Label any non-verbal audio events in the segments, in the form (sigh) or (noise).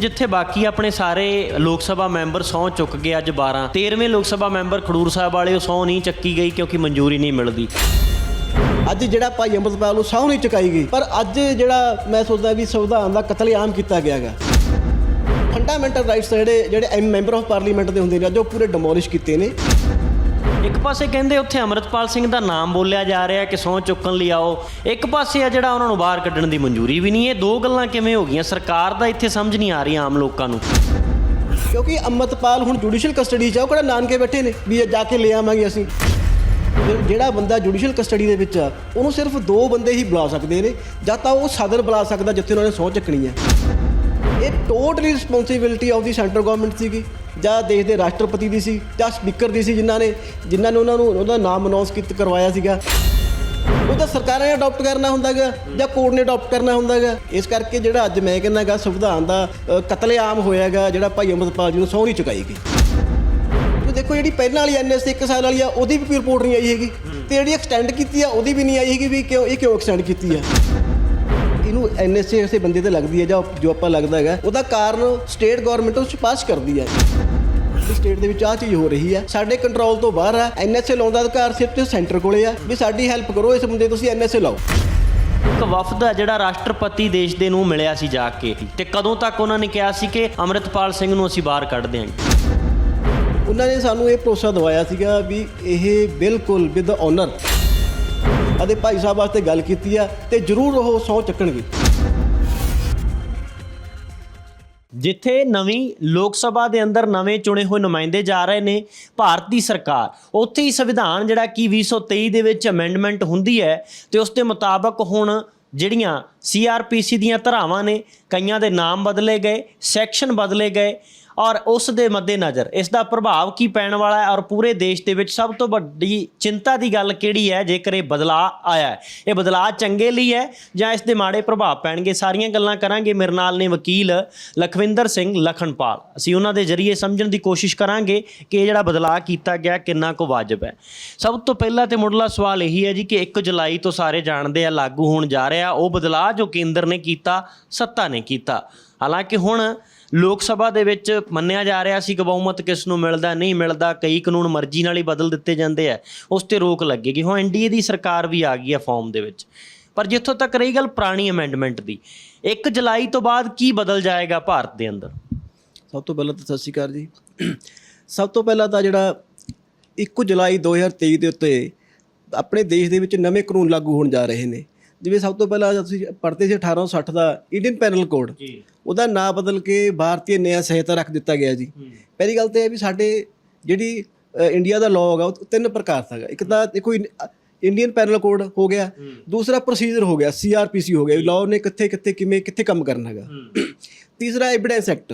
ਜਿੱਥੇ ਬਾਕੀ ਆਪਣੇ ਸਾਰੇ ਲੋਕ ਸਭਾ ਮੈਂਬਰ ਸਹੁੰ ਚੁੱਕ ਗਏ ਅੱਜ 12 13ਵੇਂ ਲੋਕ ਸਭਾ ਮੈਂਬਰ ਖਡੂਰ ਸਾਹਿਬ ਵਾਲੇ, ਉਹ ਸਹੁੰ ਨਹੀਂ ਚੱਕੀ ਗਈ ਕਿਉਂਕਿ ਮਨਜ਼ੂਰੀ ਨਹੀਂ ਮਿਲਦੀ। ਅੱਜ ਜਿਹੜਾ ਭਾਈ ਅੰਮ੍ਰਿਤਪਾਲ ਨੂੰ ਸਹੁੰ ਨਹੀਂ ਚੁਕਾਈ ਗਈ। ਪਰ ਅੱਜ ਜਿਹੜਾ ਮੈਂ ਸੋਚਦਾ ਵੀ ਸੰਵਿਧਾਨ ਦਾ ਕਤਲੇਆਮ ਕੀਤਾ ਗਿਆ ਹੈਗਾ। ਫੰਡਾਮੈਂਟਲ ਰਾਈਟਸ ਜਿਹੜੇ ਜਿਹੜੇ ਮੈਂਬਰ ਆਫ ਪਾਰਲੀਮੈਂਟ ਦੇ ਹੁੰਦੇ ਨੇ, ਅੱਜ ਉਹ ਪੂਰੇ ਡਿਮੋਲਿਸ਼ ਕੀਤੇ ਨੇ। ਇੱਕ ਪਾਸੇ ਕਹਿੰਦੇ ਉੱਥੇ ਅਮਰਤਪਾਲ ਸਿੰਘ ਦਾ ਨਾਮ ਬੋਲਿਆ ਜਾ ਰਿਹਾ ਕਿ ਸਹੁੰ ਚੁੱਕਣ ਲਈ ਆਓ। ਇੱਕ ਪਾਸੇ ਆ ਜਿਹੜਾ ਉਹਨਾਂ ਨੂੰ ਬਾਹਰ ਕੱਢਣ ਦੀ ਮਨਜ਼ੂਰੀ ਵੀ ਨਹੀਂ ਇਹ ਦੋ ਗੱਲਾਂ ਕਿਵੇਂ ਹੋ ਗਈਆਂ? ਸਰਕਾਰ ਦਾ ਇੱਥੇ ਸਮਝ ਨਹੀਂ ਆ ਰਹੀ ਆਮ ਲੋਕਾਂ ਨੂੰ। ਕਿਉਂਕਿ ਅੰਮ੍ਰਿਤਪਾਲ ਹੁਣ ਜੁਡੀਸ਼ੀਅਲ ਕਸਟਡੀ 'ਚ ਆ, ਉਹ ਕਿਹੜਾ ਨਾਨਕੇ ਬੈਠੇ ਨੇ ਵੀ ਜਾ ਕੇ ਲੈ ਆਵਾਂਗੇ ਅਸੀਂ। ਜਿਹੜਾ ਬੰਦਾ ਜੁਡੀਸ਼ੀਅਲ ਕਸਟਡੀ ਦੇ ਵਿੱਚ ਆ, ਉਹਨੂੰ ਸਿਰਫ ਦੋ ਬੰਦੇ ਹੀ ਬੁਲਾ ਸਕਦੇ ਨੇ, ਜਾਂ ਤਾਂ ਉਹ ਸਦਰ ਬੁਲਾ ਸਕਦਾ ਜਿੱਥੇ ਉਹਨਾਂ ਨੇ ਸਹੁੰ ਚੱਕਣੀ ਹੈ। ਇਹ totally responsibility of the centre government ਸੀਗੀ। ਜਾਂ ਦੇਸ਼ ਦੇ ਰਾਸ਼ਟਰਪਤੀ ਦੀ ਸੀ ਜਾਂ ਸਪੀਕਰ ਦੀ ਸੀ ਜਿਨ੍ਹਾਂ ਨੇ ਜਿਨ੍ਹਾਂ ਨੇ ਉਹਨਾਂ ਨੂੰ ਉਹਦਾ ਨਾਮ ਅਨਾਉਂਸ ਕੀਤਾ ਕਰਵਾਇਆ ਸੀਗਾ। ਉਹ ਤਾਂ ਸਰਕਾਰਾਂ ਨੇ ਅਡਾਪਟ ਕਰਨਾ ਹੁੰਦਾਗਾ ਜਾਂ ਕੋਰਟ ਨੇ ਅਡਾਪਟ ਕਰਨਾ ਹੁੰਦਾਗਾ ਇਸ ਕਰਕੇ ਜਿਹੜਾ ਅੱਜ ਮੈਂ ਕਹਿੰਦਾਗਾ ਸੰਵਿਧਾਨ ਦਾ ਅ, ਕਤਲੇਆਮ ਹੋਇਆਗਾ ਜਿਹੜਾ ਭਾਈ ਅੰਮ੍ਰਿਤਪਾਲ ਜੀ ਨੂੰ ਸਹੁੰ ਨਹੀਂ ਚੁਕਾਈ ਗਈ। ਦੇਖੋ ਜਿਹੜੀ ਪਹਿਲਾਂ ਵਾਲੀ ਐਨਐਸ ਇੱਕ ਸਾਲ ਵਾਲੀ ਆ ਉਹਦੀ ਵੀ ਕੋਈ ਰਿਪੋਰਟ ਨਹੀਂ ਆਈ ਹੈਗੀ। ਤੇ ਜਿਹੜੀ ਐਕਸਟੈਂਡ ਕੀਤੀ ਆ ਉਹਦੀ ਵੀ ਨਹੀਂ ਆਈ ਹੈਗੀ ਵੀ ਕਿਉਂ ਇਹ ਕਿਉਂ ਐਕਸਟੈਂਡ ਕੀਤੀ ਆ? ਇਹਨੂੰ ਐਨਐਸ ਐਸੇ ਬੰਦੇ ਤੇ ਲੱਗਦੀ ਹੈ ਜਾਂ ਜੋ ਆਪਾਂ ਲੱਗਦਾ ਹੈਗਾ ਉਹਦਾ ਕਾਰਨ ਸਟੇਟ ਗਵਰਨਮੈਂਟ ਉਸ 'ਚ ਪਾਸ ਕਰਦੀ ਹੈ। ਸਟੇਟ ਦੇ ਵਿੱਚ ਆ ਚੀਜ਼ ਹੋ ਰਹੀ ਹੈ। ਸਾਡੇ ਕੰਟਰੋਲ ਤੋਂ ਬਾਹਰ ਆ। ਐਨਐਸਏ ਲਾਉਣ ਦਾ ਅਧਿਕਾਰ ਸਿਰਫ ਤੇ ਸੈਂਟਰ ਕੋਲੇ ਆ। ਵੀ ਸਾਡੀ ਹੈਲਪ ਕਰੋ ਇਸ ਬੰਦੇ ਤੁਸੀਂ ਐਨਐਸਏ ਲਾਓ। ਇੱਕ ਵਫਦ ਆ ਜਿਹੜਾ ਰਾਸ਼ਟਰਪਤੀ ਦੇਸ਼ ਦੇ ਨੂੰ ਮਿਲਿਆ ਸੀ ਜਾ ਕੇ ਤੇ ਕਦੋਂ ਤੱਕ ਉਹਨਾਂ ਨੇ ਕਿਹਾ ਸੀ ਕਿ ਅਮਰਿਤਪਾਲ ਸਿੰਘ ਨੂੰ ਅਸੀਂ ਬਾਹਰ ਕੱਢ ਦਿਆਂਗੇ? ਉਹਨਾਂ ਨੇ ਸਾਨੂੰ ਇਹ ਭਰੋਸਾ ਦਵਾਇਆ ਸੀਗਾ ਵੀ ਇਹ ਬਿਲਕੁਲ ਵਿਦ ਆਨਰ ਅਤੇ ਭਾਈ ਸਾਹਿਬ ਵਾਸਤੇ ਗੱਲ ਕੀਤੀ ਆ ਤੇ ਜ਼ਰੂਰ ਉਹ ਸਹੁੰ ਚੱਕਣਗੇ। ਜਿੱਥੇ ਨਵੀਂ ਲੋਕ ਸਭਾ ਦੇ ਅੰਦਰ ਨਵੇਂ ਚੁਣੇ ਹੋਏ ਨੁਮਾਇੰਦੇ ਜਾ ਰਹੇ ਨੇ ਭਾਰਤ ਦੀ ਸਰਕਾਰ, ਉੱਥੇ ਹੀ ਸੰਵਿਧਾਨ ਜਿਹੜਾ ਕਿ 2023 ਦੇ ਵਿੱਚ ਅਮੈਂਡਮੈਂਟ ਹੁੰਦੀ ਹੈ ਤੇ ਉਸ ਦੇ ਮੁਤਾਬਕ ਹੁਣ ਜਿਹੜੀਆਂ ਸੀਆਰਪੀਸੀ ਦੀਆਂ ਧਰਾਵਾਂ ਨੇ, ਕਈਆਂ ਦੇ ਨਾਮ ਬਦਲੇ ਗਏ ਸੈਕਸ਼ਨ ਬਦਲੇ ਗਏ ਔਰ ਉਸ ਦੇ ਮੱਦੇਨਜ਼ਰ, ਇਸ ਦਾ ਪ੍ਰਭਾਵ ਕੀ ਪੈਣ ਵਾਲਾ ਹੈ ਔਰ ਪੂਰੇ ਦੇਸ਼ ਦੇ ਵਿੱਚ ਸਭ ਤੋਂ ਵੱਡੀ ਚਿੰਤਾ ਦੀ ਗੱਲ ਕਿਹੜੀ ਹੈ, ਜੇਕਰ ਇਹ ਬਦਲਾਅ ਆਇਆ ਹੈ? ਇਹ ਬਦਲਾਅ ਚੰਗੇ ਲਈ ਹੈ ਜਾਂ ਇਸ ਦੇ ਮਾੜੇ ਪ੍ਰਭਾਵ ਪੈਣਗੇ? ਸਾਰੀਆਂ ਗੱਲਾਂ ਕਰਾਂਗੇ। ਮੇਰੇ ਨਾਲ ਨੇ ਵਕੀਲ ਲਖਵਿੰਦਰ ਸਿੰਘ ਲਖਣਪਾਲ। ਅਸੀਂ ਉਹਨਾਂ ਦੇ ਜ਼ਰੀਏ ਸਮਝਣ ਦੀ ਕੋਸ਼ਿਸ਼ ਕਰਾਂਗੇ ਕਿ ਇਹ ਜਿਹੜਾ ਬਦਲਾਅ ਕੀਤਾ ਗਿਆ ਕਿੰਨਾ ਕੁ ਵਾਜਬ ਹੈ। ਸਭ ਤੋਂ ਪਹਿਲਾਂ ਤੇ ਮੁੱਢਲਾ ਸਵਾਲ ਇਹੀ ਹੈ ਜੀ ਕਿ 1 ਜੁਲਾਈ ਤੋਂ ਸਾਰੇ ਜਾਣਦੇ ਆ, ਲਾਗੂ ਹੋਣ ਜਾ ਰਿਹਾ। ਉਹ ਬਦਲਾਅ ਜੋ ਕੇਂਦਰ ਨੇ ਕੀਤਾ, ਸੱਤਾ ਨੇ ਕੀਤਾ। ਹਾਲਾਂਕਿ ਹੁਣ ਲੋਕ ਸਭਾ ਦੇ ਵਿੱਚ ਮੰਨਿਆ ਜਾ ਰਿਹਾ ਸੀ ਕਿ ਬਹੁਮਤ ਕਿਸ ਨੂੰ ਮਿਲਦਾ ਨਹੀਂ ਮਿਲਦਾ, ਕਈ ਕਾਨੂੰਨ ਮਰਜ਼ੀ ਨਾਲ ਹੀ ਬਦਲ ਦਿੱਤੇ ਜਾਂਦੇ ਆ, ਉਸ ਤੇ ਰੋਕ ਲੱਗੇਗੀ। ਹੁਣ ਐਨਡੀਏ ਦੀ ਸਰਕਾਰ ਵੀ ਆ ਗਈ ਹੈ ਫਾਰਮ ਦੇ ਵਿੱਚ। ਪਰ ਜਿੱਥੋਂ ਤੱਕ ਰਹੀ ਗੱਲ ਪੁਰਾਣੀ ਅਮੈਂਡਮੈਂਟ ਦੀ 1 ਜੁਲਾਈ ਤੋਂ ਬਾਅਦ ਕੀ ਬਦਲ ਜਾਏਗਾ ਭਾਰਤ ਦੇ ਅੰਦਰ? ਸਭ ਤੋਂ ਪਹਿਲਾਂ ਤਾਂ ਸਤਿ ਸ਼੍ਰੀ ਅਕਾਲ ਜੀ। ਸਭ ਤੋਂ ਪਹਿਲਾਂ ਤਾਂ ਜਿਹੜਾ 1 ਜੁਲਾਈ 2023 ਦੇ ਉੱਤੇ ਆਪਣੇ ਦੇਸ਼ ਦੇ ਵਿੱਚ ਨਵੇਂ ਕਾਨੂੰਨ ਲਾਗੂ ਹੋਣ ਜਾ ਰਹੇ ਨੇ। ਜਿਵੇਂ ਸਭ ਤੋਂ ਪਹਿਲਾਂ ਤੁਸੀਂ ਪੜ੍ਹਦੇ ਸੀ 1860 ਦਾ ਇੰਡੀਅਨ ਪੈਨਲ ਕੋਡ ਜੀ। ਉਹਦਾ ਨਾਂ ਬਦਲ ਕੇ ਭਾਰਤੀ ਨਿਆਂ ਸੰਹਿਤਾ ਰੱਖ ਦਿੱਤਾ ਗਿਆ ਜੀ। ਪਹਿਲੀ ਗੱਲ ਤੇ ਇਹ ਵੀ ਸਾਡੇ ਜਿਹੜੀ ਇੰਡੀਆ ਦਾ ਲਾਅ ਹੈਗਾ ਉਹ ਤਿੰਨ ਪ੍ਰਕਾਰ ਦਾ ਹੈਗਾ। ਇੱਕ ਤਾਂ ਦੇਖੋ ਇੰਡੀਅਨ ਪੈਨਲ ਕੋਡ ਹੋ ਗਿਆ ਦੂਸਰਾ ਪ੍ਰੋਸੀਜਰ ਹੋ ਗਿਆ ਸੀਆਰਪੀਸੀ ਹੋ ਗਿਆ ਲਾਅ ਨੇ ਕਿੱਥੇ ਕਿੱਥੇ ਕਿਵੇਂ ਕਿੱਥੇ ਕੰਮ ਕਰਨਾ ਹੈਗਾ। (clears throat) ਤੀਸਰਾ ਐਵੀਡੈਂਸ ਐਕਟ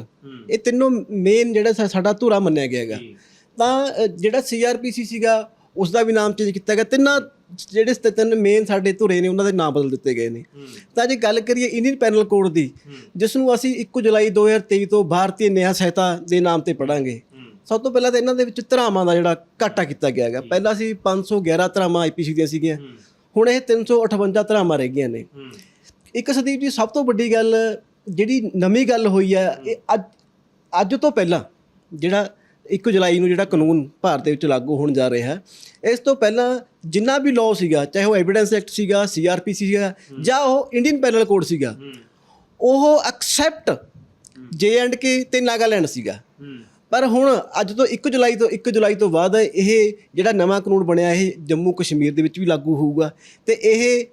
ਇਹ ਤਿੰਨੋਂ ਮੇਨ ਜਿਹੜਾ ਸਾਡਾ ਧੁਰਾ ਮੰਨਿਆ ਗਿਆ ਹੈਗਾ। ਤਾਂ ਜਿਹੜਾ ਸੀਆਰਪੀਸੀ ਸੀਗਾ ਉਸ ਦਾ ਵੀ ਨਾਮ ਚੇਂਜ ਕੀਤਾ ਗਿਆ। ਤਿੰਨਾਂ ਜਿਹੜੇ ਤਿੰਨ ਮੇਨ ਸਾਡੇ ਧੁਰੇ ਨੇ ਉਹਨਾਂ ਦੇ ਨਾਮ ਬਦਲ ਦਿੱਤੇ ਗਏ ਨੇ। ਤਾਂ ਜੇ ਗੱਲ ਕਰੀਏ ਇੰਡੀਅਨ ਪੈਨਲ ਕੋਡ ਦੀ ਜਿਸ ਨੂੰ ਅਸੀਂ 1 ਜੁਲਾਈ 2023 ਤੋਂ ਭਾਰਤੀ ਨਿਆਂ ਸਹਾਇਤਾ ਦੇ ਨਾਮ ਤੇ ਪੜਾਂਗੇ ਸਭ ਤੋਂ ਪਹਿਲਾਂ ਤਾਂ ਇਹਨਾਂ ਦੇ ਵਿੱਚ ਧਰਾਵਾਂ ਦਾ ਜਿਹੜਾ ਘਾਟਾ ਕੀਤਾ ਗਿਆ ਹੈਗਾ। ਪਹਿਲਾਂ ਸੀ 511 ਧਰਾਵਾਂ ਆਈਪੀਸੀ ਦੀਆਂ ਸੀਗੀਆਂ। ਹੁਣ ਇਹ 358 ਧਰਾਵਾਂ ਰਹਿ ਗਈਆਂ ਨੇ। ਇੱਕ ਸਦੀਪ ਜੀ ਸਭ ਤੋਂ ਵੱਡੀ ਗੱਲ ਜਿਹੜੀ ਨਵੀਂ ਗੱਲ ਹੋਈ ਹੈ ਇਹ ਅੱਜ ਅੱਜ ਤੋਂ ਪਹਿਲਾਂ ਜਿਹੜਾ 1 ਜੁਲਾਈ ਨੂੰ ਜਿਹੜਾ ਕਾਨੂੰਨ ਭਾਰਤ ਦੇ ਵਿੱਚ ਲਾਗੂ ਹੋਣ ਜਾ ਰਿਹਾ ਹੈ। ਇਸ ਤੋਂ ਪਹਿਲਾਂ ਜਿੰਨਾ ਵੀ ਲਾਅ ਸੀਗਾ, ਚਾਹੇ ਉਹ ਐਵੀਡੈਂਸ ਐਕਟ ਸੀਗਾ ਸੀਆਰਪੀਸੀ ਸੀਗਾ, ਜਾਂ ਉਹ ਇੰਡੀਅਨ ਪੈਨਲ ਕੋਡ ਸੀਗਾ, ਉਹ ਐਕਸੈਪਟ ਜੇ ਐਂਡ ਕੇ ਤੇ ਨਾਗਾਲੈਂਡ ਸੀਗਾ। ਪਰ ਹੁਣ ਅੱਜ ਤੋਂ 1 ਜੁਲਾਈ ਤੋਂ 1 ਜੁਲਾਈ ਤੋਂ ਬਾਅਦ ਇਹ ਜਿਹੜਾ ਨਵਾਂ ਕਾਨੂੰਨ ਬਣਿਆ, ਇਹ ਜੰਮੂ ਕਸ਼ਮੀਰ ਦੇ ਵਿੱਚ ਵੀ ਲਾਗੂ ਹੋਊਗਾ ਤੇ ਇਹ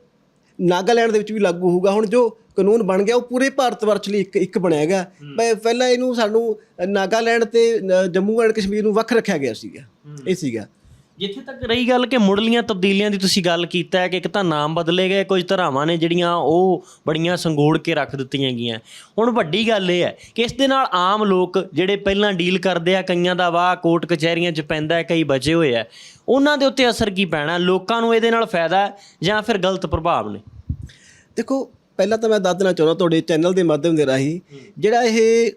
ਨਾਗਾਲੈਂਡ ਦੇ ਵਿੱਚ ਵੀ ਲਾਗੂ ਹੋਊਗਾ। ਹੁਣ ਜੋ ਕਾਨੂੰਨ ਬਣ ਗਿਆ ਉਹ ਪੂਰੇ ਭਾਰਤ ਵਰਸ਼ ਲਈ ਇੱਕ ਇੱਕ ਬਣਿਆ ਹੈਗਾ। ਪ- ਪਹਿਲਾਂ ਇਹਨੂੰ ਸਾਨੂੰ ਨਾਗਾਲੈਂਡ ਤੇ ਜੰਮੂ ਐਂਡ ਕਸ਼ਮੀਰ ਨੂੰ ਵੱਖ ਰੱਖਿਆ ਗਿਆ ਸੀਗਾ। ਇਹ ਸੀਗਾ। ਜਿੱਥੇ ਤੱਕ ਰਹੀ ਗੱਲ ਕਿ ਮੁੱਢਲੀਆਂ ਤਬਦੀਲੀਆਂ ਦੀ ਤੁਸੀਂ ਗੱਲ ਕੀਤਾ ਹੈ ਕਿ ਇੱਕ ਤਾਂ ਨਾਮ ਬਦਲੇ ਗਏ ਕੁਝ ਧਰਾਵਾਂ ਨੇ ਜਿਹੜੀਆਂ ਉਹ ਬੜੀਆਂ ਸੰਗੋੜ ਕੇ ਰੱਖ ਦਿੱਤੀਆਂ ਗਈਆਂ। ਹੁਣ ਵੱਡੀ ਗੱਲ ਇਹ ਹੈ ਕਿ ਇਸ ਦੇ ਨਾਲ ਆਮ ਲੋਕ ਜਿਹੜੇ ਪਹਿਲਾਂ ਡੀਲ ਕਰਦੇ ਆ ਕਈਆਂ ਦਾ ਵਾਹ ਕੋਰਟ ਕਚਹਿਰੀਆਂ 'ਚ ਪੈਂਦਾ ਹੈ ਕਈ ਬਚੇ ਹੋਏ ਆ ਉਹਨਾਂ ਦੇ ਉੱਤੇ ਅਸਰ ਕੀ ਪੈਣਾ? ਲੋਕਾਂ ਨੂੰ ਇਹਦੇ ਨਾਲ ਫਾਇਦਾ ਜਾਂ ਫਿਰ ਗਲਤ ਪ੍ਰਭਾਵ ਨੇ? ਦੇਖੋ ਪਹਿਲਾਂ ਤਾਂ ਮੈਂ ਦੱਸ ਦੇਣਾ ਚਾਹੁੰਦਾ ਤੁਹਾਡੇ ਚੈਨਲ ਦੇ ਮਾਧਿਅਮ ਦੇ ਰਾਹੀਂ ਜਿਹੜਾ ਇਹ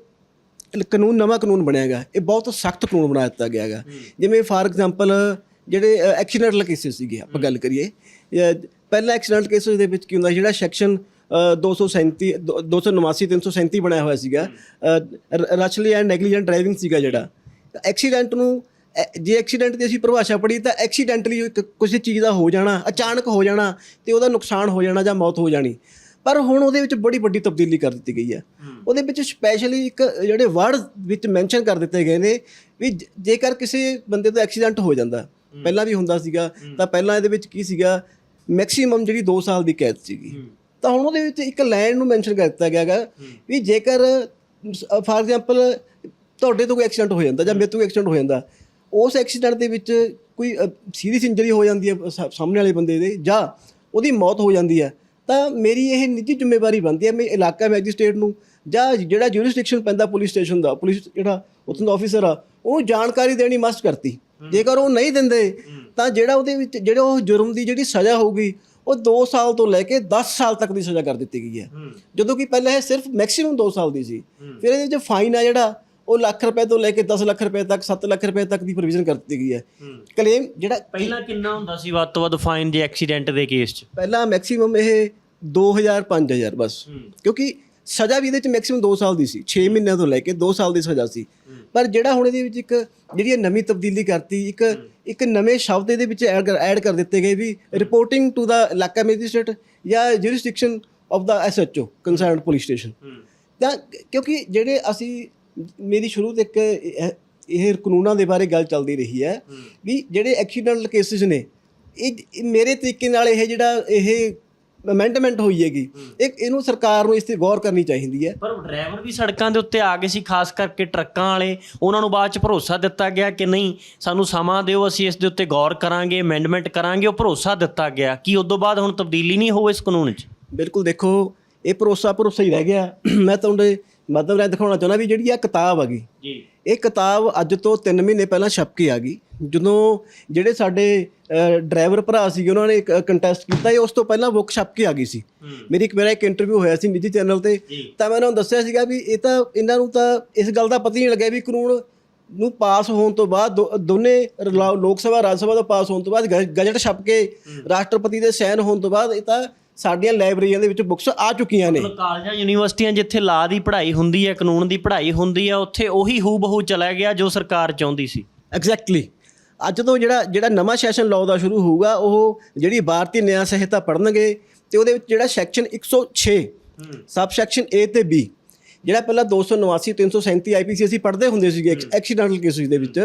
ਕਾਨੂੰਨ ਨਵਾਂ ਕਾਨੂੰਨ ਬਣਿਆਗਾ ਇਹ ਬਹੁਤ ਸਖਤ ਕਾਨੂੰਨ ਬਣਾ ਦਿੱਤਾ ਗਿਆ ਹੈਗਾ। ਜਿਵੇਂ ਫਾਰ ਐਗਜ਼ਾਮਪਲ ਜਿਹੜੇ ਐਕਸੀਡੈਂਟਲ ਕੇਸਿਸ ਸੀਗੇ ਆਪਾਂ ਗੱਲ ਕਰੀਏ। ਪਹਿਲਾਂ ਐਕਸੀਡੈਂਟ ਕੇਸਿਸ ਦੇ ਵਿੱਚ ਕੀ ਹੁੰਦਾ ਜਿਹੜਾ ਸੈਕਸ਼ਨ ਅ, 237 ਦੋ- 289 337 ਬਣਾਇਆ ਹੋਇਆ ਸੀਗਾ। ਰਚਲੀ ਐਂਡ ਨੈਗਲੀਜੈਂਟ ਡਰਾਈਵਿੰਗ ਸੀਗਾ ਜਿਹੜਾ। ਐਕਸੀਡੈਂਟ ਨੂੰ ਐ- ਜੇ ਐਕਸੀਡੈਂਟ ਦੀ ਅਸੀਂ ਪਰਿਭਾਸ਼ਾ ਪੜ੍ਹੀ ਤਾਂ ਐਕਸੀਡੈਂਟਲੀ ਕਿਸੇ ਚੀਜ਼ ਦਾ ਹੋ ਜਾਣਾ ਅਚਾਨਕ ਹੋ ਜਾਣਾ ਤੇ ਉਹਦਾ ਨੁਕਸਾਨ ਹੋ ਜਾਣਾ ਜਾਂ ਮੌਤ ਹੋ ਜਾਣੀ। ਪਰ ਹੁਣ ਉਹਦੇ ਵਿੱਚ ਬੜੀ ਵੱਡੀ ਤਬਦੀਲੀ ਕਰ ਦਿੱਤੀ ਗਈ ਹੈ। ਉਹਦੇ ਵਿੱਚ ਸਪੈਸ਼ਲੀ ਇੱਕ ਜਿਹੜੇ ਵਰਡ ਵਿੱਚ ਮੈਂਸ਼ਨ ਕਰ ਦਿੱਤੇ ਗਏ ਨੇ ਵੀ ਜ- ਜੇਕਰ ਕਿਸੇ ਬੰਦੇ ਦਾ ਐਕਸੀਡੈਂਟ ਹੋ ਜਾਂਦਾ ਪਹਿਲਾਂ ਵੀ ਹੁੰਦਾ ਸੀਗਾ ਤਾਂ ਪਹਿਲਾਂ ਇਹਦੇ ਵਿੱਚ ਕੀ ਸੀਗਾ ਮੈਕਸਿਮਮ ਜਿਹੜੀ 2 ਸਾਲ ਦੀ ਕੈਦ ਸੀਗੀ। ਤਾਂ ਹੁਣ ਉਹਦੇ ਵਿੱਚ ਇੱਕ ਲਾਈਨ ਨੂੰ ਮੈਂਸ਼ਨ ਕਰ ਦਿੱਤਾ ਗਿਆ ਹੈਗਾ ਵੀ ਜੇਕਰ ਫਾਰ ਐਗਜ਼ਾਮਪਲ ਤੁਹਾਡੇ ਤੋਂ ਕੋਈ ਐਕਸੀਡੈਂਟ ਹੋ ਜਾਂਦਾ ਜਾਂ ਮੇਰੇ ਤੋਂ ਕੋਈ ਐਕਸੀਡੈਂਟ ਹੋ ਜਾਂਦਾ ਉਸ ਐਕਸੀਡੈਂਟ ਦੇ ਵਿੱਚ ਕੋਈ ਸੀਰੀਅਸ ਇੰਜਰੀ ਹੋ ਜਾਂਦੀ ਹੈ ਸਾਹਮਣੇ ਵਾਲੇ ਬੰਦੇ ਦੇ ਜਾਂ ਉਹਦੀ ਮੌਤ ਹੋ ਜਾਂਦੀ ਹੈ ਤਾਂ ਮੇਰੀ ਇਹ ਨਿੱਜੀ ਜ਼ਿੰਮੇਵਾਰੀ ਬਣਦੀ ਹੈ ਮੈਂ ਇਲਾਕਾ ਮੈਜਿਸਟ੍ਰੇਟ ਨੂੰ ਜਾਂ ਜਿਹੜਾ ਜੁਰਿਸਡਿਕਸ਼ਨ ਪੈਂਦਾ ਪੁਲਿਸ ਸਟੇਸ਼ਨ ਦਾ ਪੁਲਿਸ ਜਿਹੜਾ ਉੱਥੋਂ ਦਾ ਆਫੀਸਰ ਆ ਉਹਨੂੰ ਜਾਣਕਾਰੀ ਦੇਣੀ ਮਸਟ ਕਰਤੀ। ਜੇਕਰ ਉਹ ਨਹੀਂ ਦਿੰਦੇ ਤਾਂ ਜਿਹੜਾ ਉਹਦੇ ਵਿੱਚ ਜਿਹੜਾ ਉਹ ਜੁਰਮ ਦੀ ਜਿਹੜੀ ਸਜ਼ਾ ਹੋਊਗੀ ਉਹ 2 ਸਾਲ ਤੋਂ ਲੈ ਕੇ 10 ਸਾਲ ਤੱਕ ਦੀ ਸਜ਼ਾ ਕਰ ਦਿੱਤੀ ਗਈ ਹੈ। ਜਦੋਂ ਕਿ ਪਹਿਲਾਂ ਇਹ ਸਿਰਫ ਮੈਕਸਿਮਮ 2 ਸਾਲ ਦੀ ਸੀ। ਫਿਰ ਇਹਦੇ ਵਿੱਚ ਫਾਈਨ ਆ ਜਿਹੜਾ ਉਹ ਲੱਖ ਰੁਪਏ ਤੋਂ ਲੈ ਕੇ 10 ਲੱਖ ਰੁਪਏ ਤੱਕ 7 ਲੱਖ ਰੁਪਏ ਤੱਕ ਦੀ ਪ੍ਰੋਵੀਜ਼ਨ ਕਰ ਦਿੱਤੀ ਗਈ ਹੈ। ਕਲੇਮ ਜਿਹੜਾ ਪਹਿਲਾਂ ਕਿੰਨਾ ਹੁੰਦਾ ਸੀ ਵੱਧ ਤੋਂ ਵੱਧ ਫਾਈਨ ਜੇ ਐਕਸੀਡੈਂਟ ਦੇ ਕੇਸ 'ਚ? ਪਹਿਲਾਂ ਮੈਕਸਿਮਮ ਇਹ 2000 5000 ਬਸ। ਕਿਉਂਕਿ ਸਜ਼ਾ ਵੀ ਇਹਦੇ ਵਿੱਚ ਮੈਕਸਿਮਮ 2 ਸਾਲ ਦੀ ਸੀ। 6 ਮਹੀਨਿਆਂ ਤੋਂ ਲੈ ਕੇ 2 ਸਾਲ ਦੀ ਸਜ਼ਾ ਸੀ। ਪਰ ਜਿਹੜਾ ਹੁਣ ਇਹਦੇ ਵਿੱਚ ਇੱਕ ਜਿਹੜੀ ਇਹ ਨਵੀਂ ਤਬਦੀਲੀ ਕਰਤੀ ਇੱਕ ਇੱਕ ਨਵੇਂ ਸ਼ਬਦ ਇਹਦੇ ਵਿੱਚ ਐਡ ਕਰ ਦਿੱਤੇ ਗਏ ਵੀ ਰਿਪੋਰਟਿੰਗ ਟੂ ਦਾ ਇਲਾਕਾ ਮੈਜਿਸਟ੍ਰੇਟ ਜਾਂ ਜੁਰਿਸਡਿਕਸ਼ਨ ਆਫ ਦਾ ਐਸਐਚਓ ਕੰਸਰਨਡ ਪੁਲਿਸ ਸਟੇਸ਼ਨ ਤਾਂ ਕਿਉਂਕਿ ਜਿਹੜੇ ਅਸੀਂ ਮੇਰੀ ਸ਼ੁਰੂ ਤੋਂ ਇੱਕ ਇਹ ਕਾਨੂੰਨਾਂ ਦੇ ਬਾਰੇ ਗੱਲ ਚੱਲਦੀ ਰਹੀ ਹੈ ਵੀ ਜਿਹੜੇ ਐਕਸੀਡੈਂਟਲ ਕੇਸਿਸ ਨੇ ਇਹ ਮੇਰੇ ਤਰੀਕੇ ਨਾਲ ਇਹ ਜਿਹੜਾ ਇਹ ਅਮੈਂਡਮੈਂਟ ਹੋਈ ਹੈਗੀ ਇੱਕ ਇਹਨੂੰ ਸਰਕਾਰ ਨੂੰ ਇਸ ਤੇ ਗੌਰ ਕਰਨੀ ਚਾਹੀਦੀ ਹੈ। ਪਰ ਡਰਾਈਵਰ ਵੀ ਸੜਕਾਂ ਦੇ ਉੱਤੇ ਆ ਗਏ ਸੀ ਖਾਸ ਕਰਕੇ ਟਰੱਕਾਂ ਵਾਲੇ। ਉਹਨਾਂ ਨੂੰ ਬਾਅਦ ਚ ਭਰੋਸਾ ਦਿੱਤਾ ਗਿਆ ਕਿ ਨਹੀਂ ਸਾਨੂੰ ਸਮਾਂ ਦਿਓ ਅਸੀਂ ਇਸ ਦੇ ਉੱਤੇ ਗੌਰ ਕਰਾਂਗੇ ਅਮੈਂਡਮੈਂਟ ਕਰਾਂਗੇ ਉਹ ਭਰੋਸਾ ਦਿੱਤਾ ਗਿਆ। ਕੀ ਉਸ ਤੋਂ ਬਾਅਦ ਹੁਣ ਤਬਦੀਲੀ ਨਹੀਂ ਹੋਊ ਇਸ ਕਾਨੂੰਨ 'ਚ? ਬਿਲਕੁਲ ਦੇਖੋ ਇਹ ਭਰੋਸਾ ਭਰੋਸਾ ਹੀ ਰਹਿ ਗਿਆ। ਮੈਂ ਤੁਹਾਨੂੰ ਮਤਲਬ ਇਹ ਦਿਖਾਉਣਾ ਚਾਹੁੰਦਾ ਵੀ ਜਿਹੜੀ ਆ ਕਿਤਾਬ ਹੈਗੀ ਜੀ। ਇਹ ਕਿਤਾਬ ਅੱਜ ਤੋਂ 3 ਮਹੀਨੇ ਪਹਿਲਾਂ ਛਪ ਕੇ ਆ ਗਈ। ਜਦੋਂ ਜਿਹੜੇ ਸਾਡੇ ਡਰਾਈਵਰ ਭਰਾ ਸੀਗੇ ਉਹਨਾਂ ਨੇ ਕੰਟੈਸਟ ਕੀਤਾ ਇਹ ਉਸ ਤੋਂ ਪਹਿਲਾਂ ਬੁੱਕ ਛਪ ਕੇ ਆ ਗਈ ਸੀ। ਮੇਰੀ ਇੱਕ ਮੇਰਾ ਇੱਕ ਇੰਟਰਵਿਊ ਹੋਇਆ ਸੀ ਨਿੱਜੀ ਚੈਨਲ ਤੇ। ਤਾਂ ਮੈਂ ਉਹਨਾਂ ਨੂੰ ਦੱਸਿਆ ਸੀਗਾ ਵੀ ਇਹ ਤਾਂ ਇਹਨਾਂ ਨੂੰ ਤਾਂ ਇਸ ਗੱਲ ਦਾ ਪਤਾ ਹੀ ਨਹੀਂ ਲੱਗਿਆ ਵੀ ਕਾਨੂੰਨ ਨੂੰ ਪਾਸ ਹੋਣ ਤੋਂ ਬਾਅਦ ਦੋਨੇ ਲੋਕ ਸਭਾ ਰਾਜ ਸਭਾ ਦਾ ਪਾਸ ਹੋਣ ਤੋਂ ਬਾਅਦ ਗਜਟ ਛਪ ਕੇ ਰਾਸ਼ਟਰਪਤੀ ਦੇ ਸਾਈਨ ਹੋਣ ਤੋਂ ਬਾਅਦ ਇਹ ਤਾਂ ਸਾਡੀਆਂ ਲਾਇਬ੍ਰੇਰੀਆਂ ਦੇ ਵਿੱਚ ਬੁੱਕਸ ਆ ਚੁੱਕੀਆਂ ਨੇ। ਮਤਲਬ ਕਾਲਜਾਂ ਯੂਨੀਵਰਸਿਟੀਆਂ ਜਿੱਥੇ ਲਾ ਦੀ ਪੜ੍ਹਾਈ ਹੁੰਦੀ ਹੈ ਕਾਨੂੰਨ ਦੀ ਪੜ੍ਹਾਈ ਹੁੰਦੀ ਹੈ ਉੱਥੇ ਉਹੀ ਹੂ ਬਹੂ ਚਲਾ ਗਿਆ ਜੋ ਸਰਕਾਰ ਚਾਹੁੰਦੀ ਸੀ। ਐਗਜ਼ੈਕਟਲੀ ਅੱਜ ਤੋਂ ਜਿਹੜਾ ਜਿਹੜਾ ਨਵਾਂ ਸੈਸ਼ਨ ਲਾਅ ਦਾ ਸ਼ੁਰੂ ਹੋਊਗਾ ਉਹ ਜਿਹੜੀ ਭਾਰਤੀ ਨਿਆਂ ਸੰਹਿਤਾ ਪੜਨਗੇ ਤੇ ਉਹਦੇ ਵਿੱਚ ਜਿਹੜਾ ਸੈਕਸ਼ਨ 106 ਸਬ ਸੈਕਸ਼ਨ A ਤੇ B ਜਿਹੜਾ ਪਹਿਲਾਂ 289 337 ਆਈਪੀਸੀ ਅਸੀਂ ਪੜ੍ਹਦੇ ਹੁੰਦੇ ਸੀਗੇ ਐਕਸੀਡੈਂਟਲ ਕੇਸਿਸ ਦੇ ਵਿੱਚ।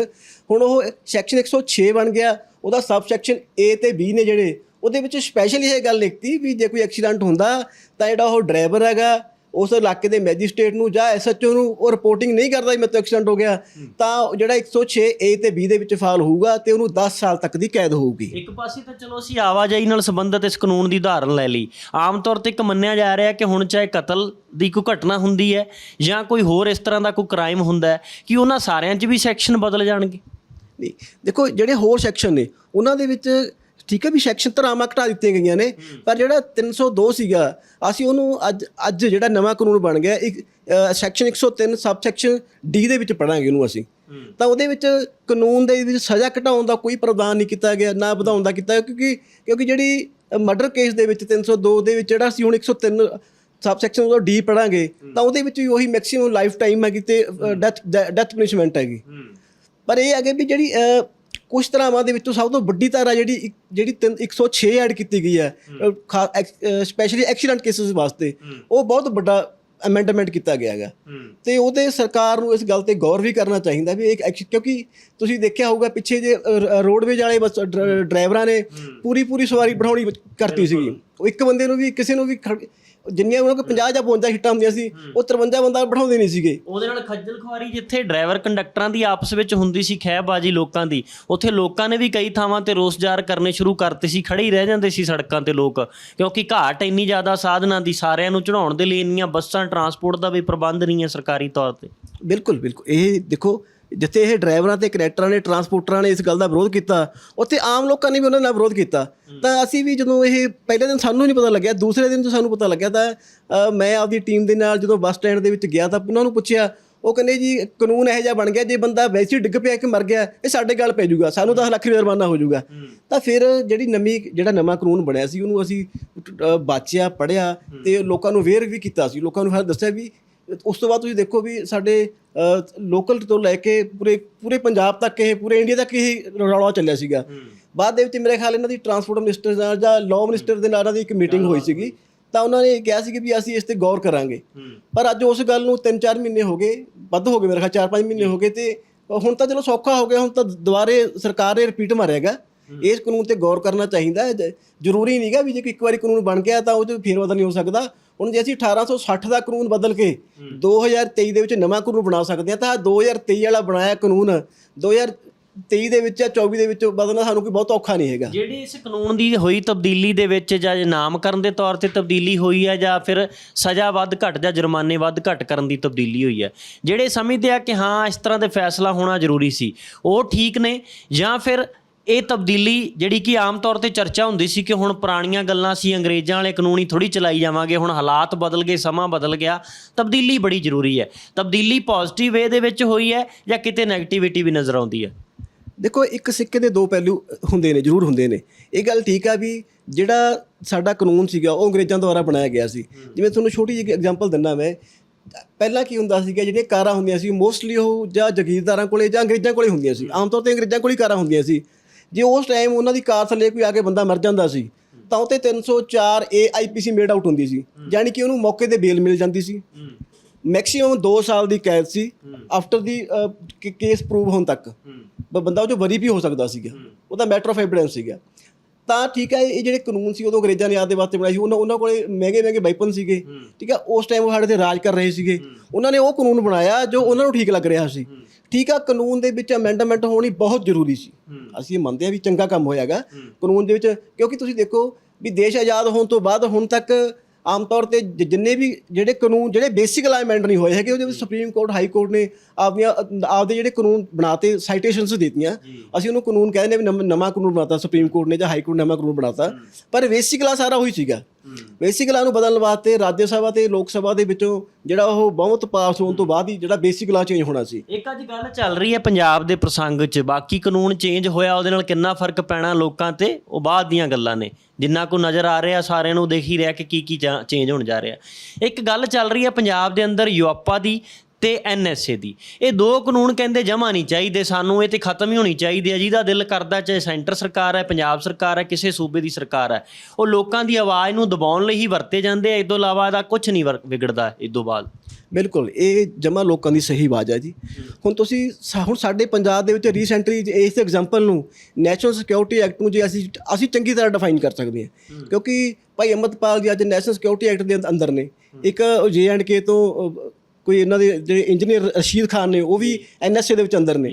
ਹੁਣ ਉਹ ਸੈਕਸ਼ਨ 106 ਬਣ ਗਿਆ ਉਹਦਾ ਸਬ ਸੈਕਸ਼ਨ A ਤੇ B ਨੇ ਜਿਹੜੇ ਉਹਦੇ ਵਿੱਚ ਸਪੈਸ਼ਲੀ ਇਹ ਗੱਲ ਲਿਖਤੀ ਵੀ ਜੇ ਕੋਈ ਐਕਸੀਡੈਂਟ ਹੁੰਦਾ ਤਾਂ ਜਿਹੜਾ ਉਹ ਡਰਾਈਵਰ ਹੈਗਾ ਉਸ ਇਲਾਕੇ ਦੇ ਮੈਜਿਸਟ੍ਰੇਟ ਨੂੰ ਜਾਂ ਐਸਐਚਓ ਨੂੰ ਉਹ ਰਿਪੋਰਟਿੰਗ ਨਹੀਂ ਕਰਦਾ ਵੀ ਮੇਰੇ ਤੋਂ ਐਕਸੀਡੈਂਟ ਹੋ ਗਿਆ ਤਾਂ ਜਿਹੜਾ 106 ਏ ਤੇ ਬੀ ਦੇ ਵਿੱਚ ਫਾਲ ਹੋਊਗਾ ਤੇ ਉਹਨੂੰ 10 ਸਾਲ ਤੱਕ ਦੀ ਕੈਦ ਹੋਊਗੀ। ਇੱਕ ਪਾਸੇ ਤਾਂ ਚਲੋ ਅਸੀਂ ਆਵਾਜਾਈ ਨਾਲ ਸੰਬੰਧਿਤ ਇਸ ਕਾਨੂੰਨ ਦੀ ਉਦਾਹਰਨ ਲੈ ਲਈ। ਆਮ ਤੌਰ ਤੇ ਇੱਕ ਮੰਨਿਆ ਜਾ ਰਿਹਾ ਕਿ ਹੁਣ ਚਾਹੇ ਕਤਲ ਦੀ ਕੋਈ ਘਟਨਾ ਹੁੰਦੀ ਹੈ ਜਾਂ ਕੋਈ ਹੋਰ ਇਸ ਤਰ੍ਹਾਂ ਦਾ ਕੋਈ ਕ੍ਰਾਈਮ ਹੁੰਦਾ ਹੈ ਕਿ ਉਹਨਾਂ ਸਾਰਿਆਂ 'ਚ ਵੀ ਸੈਕਸ਼ਨ ਬਦਲ ਜਾਣਗੇ? ਨਹੀਂ ਦੇਖੋ ਜਿਹੜੇ ਹੋਰ ਸੈਕਸ਼ਨ ਨੇ ਉਹਨਾਂ ਦੇ ਵਿੱਚ ਠੀਕ ਹੈ ਵੀ ਸੈਕਸ਼ਨ ਧਰਾਵਾਂ ਘਟਾ ਦਿੱਤੀਆਂ ਗਈਆਂ ਨੇ ਪਰ ਜਿਹੜਾ 302 ਸੀਗਾ ਅਸੀਂ ਉਹਨੂੰ ਅੱਜ ਅੱਜ ਜਿਹੜਾ ਨਵਾਂ ਕਾਨੂੰਨ ਬਣ ਗਿਆ ਇੱਕ ਸੈਕਸ਼ਨ 103 ਸਬ ਸੈਕਸ਼ਨ ਡੀ ਦੇ ਵਿੱਚ ਪੜਾਂਗੇ ਉਹਨੂੰ ਅਸੀਂ। ਤਾਂ ਉਹਦੇ ਵਿੱਚ ਕਾਨੂੰਨ ਦੇ ਵਿੱਚ ਸਜ਼ਾ ਘਟਾਉਣ ਦਾ ਕੋਈ ਪ੍ਰਾਵਧਾਨ ਨਹੀਂ ਕੀਤਾ ਗਿਆ ਨਾ ਵਧਾਉਣ ਦਾ ਕੀਤਾ ਕਿਉਂਕਿ ਕਿਉਂਕਿ ਜਿਹੜੀ ਮਰਡਰ ਕੇਸ ਦੇ ਵਿੱਚ 302 ਦੇ ਵਿੱਚ ਜਿਹੜਾ ਅਸੀਂ ਹੁਣ 103 ਸਬ ਸੈਕਸ਼ਨ ਉਹਦਾ ਡੀ ਪੜਾਂਗੇ ਤਾਂ ਉਹਦੇ ਵਿੱਚ ਵੀ ਉਹੀ ਮੈਕਸਿਮਮ ਲਾਈਫ ਟਾਈਮ ਹੈਗੀ ਤੇ ਡੈਥ ਡੈਥ ਪਨਿਸ਼ਮੈਂਟ ਹੈਗੀ। ਪਰ ਇਹ ਹੈਗੇ ਵੀ ਜਿਹੜੀ ਕੁਝ ਤਰ੍ਹਾਂਵਾਂ ਦੇ ਵਿੱਚੋਂ ਸਭ ਤੋਂ ਵੱਡੀ ਧਾਰਾ ਜਿਹੜੀ ਇੱਕ- ਜਿਹੜੀ ਤਿੰਨ- 106 ਐਡ ਕੀਤੀ ਗਈ ਹੈ ਸਪੈਸ਼ਲੀ ਐਕਸੀਡੈਂਟ ਕੇਸਿਸ ਵਾਸਤੇ ਉਹ ਬਹੁਤ ਵੱਡਾ ਅਮੈਂਡਮੈਂਟ ਕੀਤਾ ਗਿਆ ਹੈਗਾ। ਤੇ ਉਹਦੇ ਸਰਕਾਰ ਨੂੰ ਇਸ ਗੱਲ ਤੇ ਗੌਰ ਵੀ ਕਰਨਾ ਚਾਹੀਦਾ ਵੀ ਇੱਕ ਐਕਸ਼- ਕਿਉਂਕਿ ਤੁਸੀਂ ਦੇਖਿਆ ਹੋਊਗਾ ਪਿੱਛੇ ਜੇ ਰੋਡਵੇਜ ਵਾਲੇ ਬੱਸ ਡਰ- ਡਰਾਈਵਰਾਂ ਨੇ ਪੂਰੀ ਪੂਰੀ ਸਵਾਰੀ ਬਣਾਉਣੀ ਕਰਤੀ ਸੀਗੀ। ਉਹ ਇੱਕ ਬੰਦੇ ਨੂੰ ਵੀ ਕਿਸੇ ਨੂੰ ਵੀ ਖੜ- ਜਿੰਨੀਆਂ ਉਹਨਾਂ ਕੋਲ 50 ਜਾਂ 52 ਹਿੱਟਾਂ ਹੁੰਦੀਆਂ ਸੀ ਉਹ 53 ਬੰਦਾ ਬਿਠਾਉਂਦੇ ਨਹੀਂ ਸੀਗੇ। ਉਹਦੇ ਨਾਲ ਖੱਜਲ ਖੁਆਰੀ ਜਿੱਥੇ ਡਰਾਈਵਰ ਕੰਡਕਟਰਾਂ ਦੀ ਆਪਸ ਵਿੱਚ ਹੁੰਦੀ ਸੀ ਖਹਿਬਾਜੀ ਲੋਕਾਂ ਦੀ ਉੱਥੇ ਲੋਕਾਂ ਨੇ ਵੀ ਕਈ ਥਾਵਾਂ ਤੇ ਰੋਸ ਜ਼ਾਹਰ ਕਰਨੇ ਸ਼ੁਰੂ ਕਰਤੇ ਸੀ ਖੜੇ ਹੀ ਰਹਿ ਜਾਂਦੇ ਸੀ ਸੜਕਾਂ ਤੇ ਲੋਕ ਕਿਉਂਕਿ ਘਾਟ ਇੰਨੀ ਜ਼ਿਆਦਾ ਸਾਧਨਾਂ ਦੀ ਸਾਰਿਆਂ ਨੂੰ ਚੜਾਉਣ ਦੇ ਲਈ ਇੰਨੀਆਂ ਬੱਸਾਂ ਟਰਾਂਸਪੋਰਟ ਦਾ ਵੀ ਪ੍ਰਬੰਧ ਨਹੀਂ ਹੈ ਸਰਕਾਰੀ ਤੌਰ ਤੇ। ਬਿਲਕੁਲ ਬਿਲਕੁਲ। ਇਹ ਦੇਖੋ ਜਿੱਥੇ ਇਹ ਡਰਾਈਵਰਾਂ ਤੇ ਕਨੈਕਟਰਾਂ ਨੇ ਟਰਾਂਸਪੋਰਟਰਾਂ ਨੇ ਇਸ ਗੱਲ ਦਾ ਵਿਰੋਧ ਕੀਤਾ ਉੱਥੇ ਆਮ ਲੋਕਾਂ ਨੇ ਵੀ ਉਹਨਾਂ ਨਾਲ ਵਿਰੋਧ ਕੀਤਾ। ਤਾਂ ਅਸੀਂ ਵੀ ਜਦੋਂ ਇਹ ਪਹਿਲੇ ਦਿਨ ਸਾਨੂੰ ਨਹੀਂ ਪਤਾ ਲੱਗਿਆ ਦੂਸਰੇ ਦਿਨ ਤੋਂ ਸਾਨੂੰ ਪਤਾ ਲੱਗਿਆ ਤਾਂ ਮੈਂ ਆਪਦੀ ਟੀਮ ਦੇ ਨਾਲ ਜਦੋਂ ਬੱਸ ਸਟੈਂਡ ਦੇ ਵਿੱਚ ਗਿਆ ਤਾਂ ਉਹਨਾਂ ਨੂੰ ਪੁੱਛਿਆ ਉਹ ਕਹਿੰਦੇ ਜੀ ਕਾਨੂੰਨ ਇਹੋ ਜਿਹਾ ਬਣ ਗਿਆ ਜੇ ਬੰਦਾ ਵੈਸੇ ਹੀ ਡਿੱਗ ਪਿਆ ਕਿ ਮਰ ਗਿਆ ਇਹ ਸਾਡੇ ਗੱਲ ਪੈ ਜਾਊਗਾ ਸਾਨੂੰ 10 ਲੱਖ ਰੁਪਏ ਜੁਰਮਾਨਾ ਹੋ ਜਾਊਗਾ। ਤਾਂ ਫਿਰ ਜਿਹੜੀ ਨਵੀਂ ਜਿਹੜਾ ਨਵਾਂ ਕਾਨੂੰਨ ਬਣਿਆ ਸੀ ਉਹਨੂੰ ਅਸੀਂ ਬਾਚਿਆ ਪੜਿਆ ਤੇ ਲੋਕਾਂ ਨੂੰ ਅਵੇਅਰ ਵੀ ਕੀਤਾ ਸੀ। ਲੋਕਾਂ ਨੂੰ ਫਿਰ ਦੱਸਿਆ ਵੀ ਉਸ ਤੋਂ ਬਾਅਦ ਤੁਸੀਂ ਦੇਖੋ ਵੀ ਸਾਡੇ ਲੋਕਲ ਤੋਂ ਲੈ ਕੇ ਪੂਰੇ ਪੂਰੇ ਪੰਜਾਬ ਤੱਕ ਇਹ ਪੂਰੇ ਇੰਡੀਆ ਤੱਕ ਇਹ ਰੌਲਾ ਚੱਲਿਆ ਸੀਗਾ। ਬਾਅਦ ਦੇ ਵਿੱਚ ਮੇਰੇ ਖਿਆਲ ਇਹਨਾਂ ਦੀ ਟਰਾਂਸਪੋਰਟ ਮਿਨਿਸਟਰ ਨਾਲ ਜਾਂ ਲਾਅ ਮਿਨਿਸਟਰ ਦੇ ਨਾਲ ਦੀ ਇੱਕ ਮੀਟਿੰਗ ਹੋਈ ਸੀਗੀ। ਤਾਂ ਉਹਨਾਂ ਨੇ ਕਿਹਾ ਸੀ ਕਿ ਵੀ ਅਸੀਂ ਇਸ ਤੇ ਗੌਰ ਕਰਾਂਗੇ। ਪਰ ਅੱਜ ਉਸ ਗੱਲ ਨੂੰ 3-4 ਮਹੀਨੇ ਹੋ ਗਏ ਵੱਧ ਹੋ ਗਏ ਮੇਰੇ ਖਿਆਲ 4-5 ਮਹੀਨੇ ਹੋ ਗਏ ਤੇ ਹੁਣ ਤਾਂ ਚਲੋ ਸੌਖਾ ਹੋ ਗਿਆ ਹੁਣ ਤਾਂ ਦੁਬਾਰੇ ਸਰਕਾਰ ਨੇ ਰਿਪੀਟ ਮਾਰਿਆਗਾ ਇਸ ਕਾਨੂੰਨ ਤੇ ਗੌਰ ਕਰਨਾ ਚਾਹੀਦਾ ਹੈ। ਜ਼ਰੂਰੀ ਨਹੀਂਗਾ ਵੀ ਜੇ ਕੋਈ ਇੱਕ ਵਾਰੀ ਕਾਨੂੰਨ ਬਣ ਗਿਆ ਤਾਂ ਉਹ 'ਚ ਫੇਰਬਦਲ ਨਹੀਂ ਹੋ ਸਕਦਾ। ਹੁਣ ਜੇ ਅਸੀਂ 1860 ਦਾ ਕਾਨੂੰਨ ਬਦਲ ਕੇ 2023 ਦੇ ਵਿੱਚ ਨਵਾਂ ਕਾਨੂੰਨ ਬਣਾ ਸਕਦੇ ਹਾਂ ਤਾਂ 2023 ਵਾਲਾ ਬਣਾਇਆ ਕਾਨੂੰਨ 2023 ਦੇ ਵਿੱਚ ਜਾਂ 24 ਦੇ ਵਿੱਚ ਬਦਲਣਾ ਸਾਨੂੰ ਕੋਈ ਬਹੁਤ ਔਖਾ ਨਹੀਂ ਹੈਗਾ। ਜਿਹੜੀ ਇਸ ਕਾਨੂੰਨ ਦੀ ਹੋਈ ਤਬਦੀਲੀ ਦੇ ਵਿੱਚ ਜਾਂ ਜੇ ਨਾਮਕਰਨ ਦੇ ਤੌਰ ਤੇ ਤਬਦੀਲੀ ਹੋਈ ਹੈ ਜਾਂ ਫਿਰ ਸਜ਼ਾ ਵੱਧ ਘੱਟ ਜਾਂ ਜੁਰਮਾਨੇ ਵੱਧ ਘੱਟ ਕਰਨ ਦੀ ਤਬਦੀਲੀ ਹੋਈ ਹੈ। ਜਿਹੜੇ ਸਮਝਦੇ ਆ ਕਿ ਹਾਂ ਇਸ ਤਰ੍ਹਾਂ ਦੇ ਫੈਸਲਾ ਹੋਣਾ ਜ਼ਰੂਰੀ ਸੀ ਉਹ ਠੀਕ ਨੇ ਜਾਂ ਫਿਰ ਇਹ ਤਬਦੀਲੀ ਜਿਹੜੀ ਕਿ ਆਮ ਤੌਰ ਤੇ ਚਰਚਾ ਹੁੰਦੀ ਸੀ ਕਿ ਹੁਣ ਪੁਰਾਣੀਆਂ ਗੱਲਾਂ ਸੀ ਅੰਗਰੇਜ਼ਾਂ ਵਾਲੇ ਕਾਨੂੰਨ ਥੋੜੀ ਚਲਾਈ ਜਾਵਾਂਗੇ ਹੁਣ ਹਾਲਾਤ ਬਦਲ ਗਏ ਸਮਾਂ ਬਦਲ ਗਿਆ। ਤਬਦੀਲੀ ਬੜੀ ਜ਼ਰੂਰੀ ਹੈ। ਤਬਦੀਲੀ ਪੋਜ਼ਿਟਿਵ ਵੇ ਦੇ ਵਿੱਚ ਹੋਈ ਹੈ ਜਾਂ ਕਿਤੇ 네ਗੇਟਿਵਿਟੀ ਵੀ ਨਜ਼ਰ ਆਉਂਦੀ ਹੈ? ਦੇਖੋ ਇੱਕ ਸਿੱਕੇ ਦੇ ਦੋ ਪਹਿਲੂ ਹੁੰਦੇ ਨੇ ਜ਼ਰੂਰ ਹੁੰਦੇ ਨੇ। ਇਹ ਗੱਲ ਠੀਕ ਆ ਵੀ ਜਿਹੜਾ ਸਾਡਾ ਕਾਨੂੰਨ ਸੀਗਾ ਉਹ ਅੰਗਰੇਜ਼ਾਂ ਦੁਆਰਾ ਬਣਾਇਆ ਗਿਆ ਸੀ। ਜਿਵੇਂ ਤੁਹਾਨੂੰ ਛੋਟੀ ਜਿਹੀ ਐਗਜ਼ਾਮਪਲ ਦਿੰਦਾ ਮੈਂ। ਪਹਿਲਾਂ ਕੀ ਹੁੰਦਾ ਸੀਗਾ ਜਿਹੜੀਆਂ ਕਾਰਾਂ ਹੁੰਦੀਆਂ ਸੀ ਮੋਸਟਲੀ ਉਹ ਜਾਂ ਜਗੀਰਦਾਰਾਂ ਕੋਲੇ ਜਾਂ ਅੰਗਰੇਜ਼ਾਂ ਕੋਲੇ ਹੁੰਦੀਆਂ ਸੀ। ਆਮ ਤੌਰ ਤੇ ਅੰਗਰੇਜ਼ਾਂ ਕੋਲੇ ਹੀ ਕਾਰਾਂ ਹੁੰਦੀਆਂ ਸੀ। ਜੇ ਉਸ ਟਾਈਮ ਉਹਨਾਂ ਦੀ ਕਾਰ ਥੱਲੇ ਕੋਈ ਆ ਕੇ ਬੰਦਾ ਮਰ ਜਾਂਦਾ ਸੀ ਤਾਂ ਉਹ ਤੇ 304 ਏ ਆਈਪੀਸੀ ਮੇਡ ਆਊਟ ਹੁੰਦੀ ਸੀ ਯਾਨੀ ਕਿ ਉਹਨੂੰ ਮੌਕੇ ਤੇ ਬੇਲ ਮਿਲ ਜਾਂਦੀ ਸੀ। ਮੈਕਸਿਮਮ 2 ਸਾਲ ਦੀ ਕੈਦ ਸੀ ਆਫਟਰ ਦੀ ਕੇਸ ਪ੍ਰੂਵ ਹੋਣ ਤੱਕ। ਬੰਦਾ ਉਹ ਜੋ ਬਰੀ ਵੀ ਹੋ ਸਕਦਾ ਸੀਗਾ। ਉਹਦਾ ਮੈਟਰ ਆਫ ਐਵੀਡੈਂਸ ਸੀਗਾ। ਤਾਂ ਠੀਕ ਹੈ ਇਹ ਜਿਹੜੇ ਕਾਨੂੰਨ ਸੀ ਉਦੋਂ ਅੰਗਰੇਜ਼ਾਂ ਨੇ ਆਦੇ ਵਾਸਤੇ ਬਣਾਏ ਸੀ। ਉਹਨਾਂ ਉਹਨਾਂ ਕੋਲੇ ਮਹਿੰਗੇ ਮਹਿੰਗੇ ਵੈਪਨ ਸੀਗੇ। ਠੀਕ ਹੈ ਉਸ ਟਾਈਮ ਉਹ ਸਾਡੇ ਤੇ ਰਾਜ ਕਰ ਰਹੇ ਸੀਗੇ। ਉਹਨਾਂ ਨੇ ਉਹ ਕਾਨੂੰਨ ਬਣਾਇਆ ਜੋ ਉਹਨਾਂ ਨੂੰ ਠੀਕ ਲੱਗ ਰਿਹਾ ਸੀ। ਠੀਕ ਆ ਕਾਨੂੰਨ ਦੇ ਵਿੱਚ ਅਮੈਂਡਮੈਂਟ ਹੋਣੀ ਬਹੁਤ ਜ਼ਰੂਰੀ ਸੀ। ਅਸੀਂ ਇਹ ਮੰਨਦੇ ਆ ਵੀ ਚੰਗਾ ਕੰਮ ਹੋਇਆਗਾ ਕਾਨੂੰਨ ਦੇ ਵਿੱਚ। ਕਿਉਂਕਿ ਤੁਸੀਂ ਦੇਖੋ ਵੀ ਦੇਸ਼ ਆਜ਼ਾਦ ਹੋਣ ਤੋਂ ਬਾਅਦ ਹੁਣ ਤੱਕ ਆਮ ਤੌਰ ਤੇ ਜ- ਜਿੰਨੇ ਵੀ ਜਿਹੜੇ ਕਾਨੂੰਨ ਜਿਹੜੇ ਬੇਸਿਕ ਅਲਾਈਨਮੈਂਟ ਨਹੀਂ ਹੋਏ ਹੈਗੇ ਉਹਦੇ ਵਿੱਚ ਸੁਪਰੀਮ ਕੋਰਟ ਹਾਈ ਕੋਰਟ ਨੇ ਆਪਦੀਆਂ ਅ, ਆਪਦੇ ਜਿਹੜੇ ਕਾਨੂੰਨ ਬਣਾਤੇ ਸਾਈਟੇਸ਼ਨਸ ਦਿੱਤੀਆਂ। ਅਸੀਂ ਉਹਨੂੰ ਕਾਨੂੰਨ ਕਹਿੰਦੇ ਨੇ ਵੀ ਨਵਾਂ- ਨਵਾਂ ਕਾਨੂੰਨ ਬਣਾਤਾ ਸੁਪਰੀਮ ਕੋਰਟ ਨੇ ਜਾਂ ਹਾਈ ਕੋਰਟ ਨੇ ਨਵਾਂ ਕਾਨੂੰਨ ਬਣਾਤਾ। ਪਰ ਬੇਸਿਕ ਲਾ ਸਾਰਾ ਉਹੀ ਸੀਗਾ। ਬੇਸਿਕ ਲਾ ਨੂੰ ਬਦਲਣ ਵਾਸਤੇ ਰਾਜ ਸਭਾ ਤੇ ਲੋਕ ਸਭਾ ਦੇ ਵਿੱਚੋਂ ਜਿਹੜਾ ਉਹ ਬਹੁਤ ਪਾਸ ਹੋਣ ਤੋਂ ਬਾਅਦ ਹੀ ਜਿਹੜਾ ਬੇਸਿਕ ਲਾ ਚੇਂਜ ਹੋਣਾ ਸੀ। ਇੱਕ ਅੱਜ ਗੱਲ ਚੱਲ ਰਹੀ ਹੈ ਪੰਜਾਬ ਦੇ ਪ੍ਰਸੰਗ 'ਚ। ਬਾਕੀ ਕਾਨੂੰਨ ਚੇਂਜ ਹੋਇਆ, ਉਹਦੇ ਨਾਲ ਕਿੰਨਾ ਫ਼ਰਕ ਪੈਣਾ ਲੋਕਾਂ ਤੇ, ਉਹ ਬਾਅਦ ਦੀਆਂ ਗੱਲਾਂ ਨੇ। ਜਿੰਨਾ ਕੋ ਨਜ਼ਰ ਆ ਰਿਹਾ, ਸਾਰਿਆਂ ਨੂੰ ਦੇਖ ਹੀ ਰਿਹਾ ਕਿ ਕੀ ਕੀ ਚੇਂਜ ਹੋਣ ਜਾ ਰਿਹਾ। ਇੱਕ ਗੱਲ ਚੱਲ ਰਹੀ ਹੈ ਪੰਜਾਬ ਦੇ ਅੰਦਰ ਯੂਆਪਾ ਦੀ। ਤੇ ਐਨਐਸਏ ਦੀ। ਇਹ ਦੋ ਕਾਨੂੰਨ ਕਹਿੰਦੇ ਜਮਾ ਨਹੀਂ ਚਾਹੀਦੇ ਸਾਨੂੰ ਇਹ ਤੇ ਖਤਮ ਹੀ ਹੋਣੀ ਚਾਹੀਦੀ ਹੈ ਜਿਹਦਾ ਦਿਲ ਕਰਦਾ ਚਾਹੇ ਸੈਂਟਰ ਸਰਕਾਰ ਹੈ ਪੰਜਾਬ ਸਰਕਾਰ ਹੈ ਕਿਸੇ ਸੂਬੇ ਦੀ ਸਰਕਾਰ ਹੈ। ਉਹ ਲੋਕਾਂ ਦੀ ਆਵਾਜ਼ ਨੂੰ ਦਬਾਉਣ ਲਈ ਹੀ ਵਰਤੇ ਜਾਂਦੇ ਆ। ਇਸ ਤੋਂ ਇਲਾਵਾ ਇਹਦਾ ਕੁਝ ਨਹੀਂ ਵਿਗੜਦਾ ਇਸ ਤੋਂ ਬਾਅਦ। ਬਿਲਕੁਲ ਇਹ ਜਮਾ ਲੋਕਾਂ ਦੀ ਸਹੀ ਆਵਾਜ਼ ਹੈ ਜੀ। ਹੁਣ ਤੁਸੀਂ ਹੁਣ ਸਾਡੇ ਪੰਜਾਬ ਦੇ ਵਿੱਚ ਰੀਸੈਂਟਲੀ ਇਸ ਐਗਜ਼ਾਮਪਲ ਨੂੰ ਨੈਸ਼ਨਲ ਸਿਕਿਉਰਿਟੀ ਐਕਟ ਨੂੰ ਜੇ ਅਸੀਂ ਅਸੀਂ ਚੰਗੀ ਤਰ੍ਹਾਂ ਡਿਫਾਈਨ ਕਰ ਸਕਦੇ ਹਾਂ। ਕਿਉਂਕਿ ਭਾਈ ਅਮਰਪਾਲ ਜੀ ਅੱਜ ਨੈਸ਼ਨਲ ਸਿਕਿਉਰਿਟੀ ਐਕਟ ਦੇ ਅੰਦਰ ਨੇ। ਇੱਕ ਜੇ ਐਂਡ ਕੇ ਤੋਂ ਕੋਈ ਇਹਨਾਂ ਦੇ ਜਿਹੜੇ ਇੰਜੀਨੀਅਰ ਰਸ਼ੀਦ ਖਾਨ ਨੇ ਉਹ ਵੀ ਐਨਐਸਏ ਦੇ ਵਿੱਚ ਅੰਦਰ ਨੇ।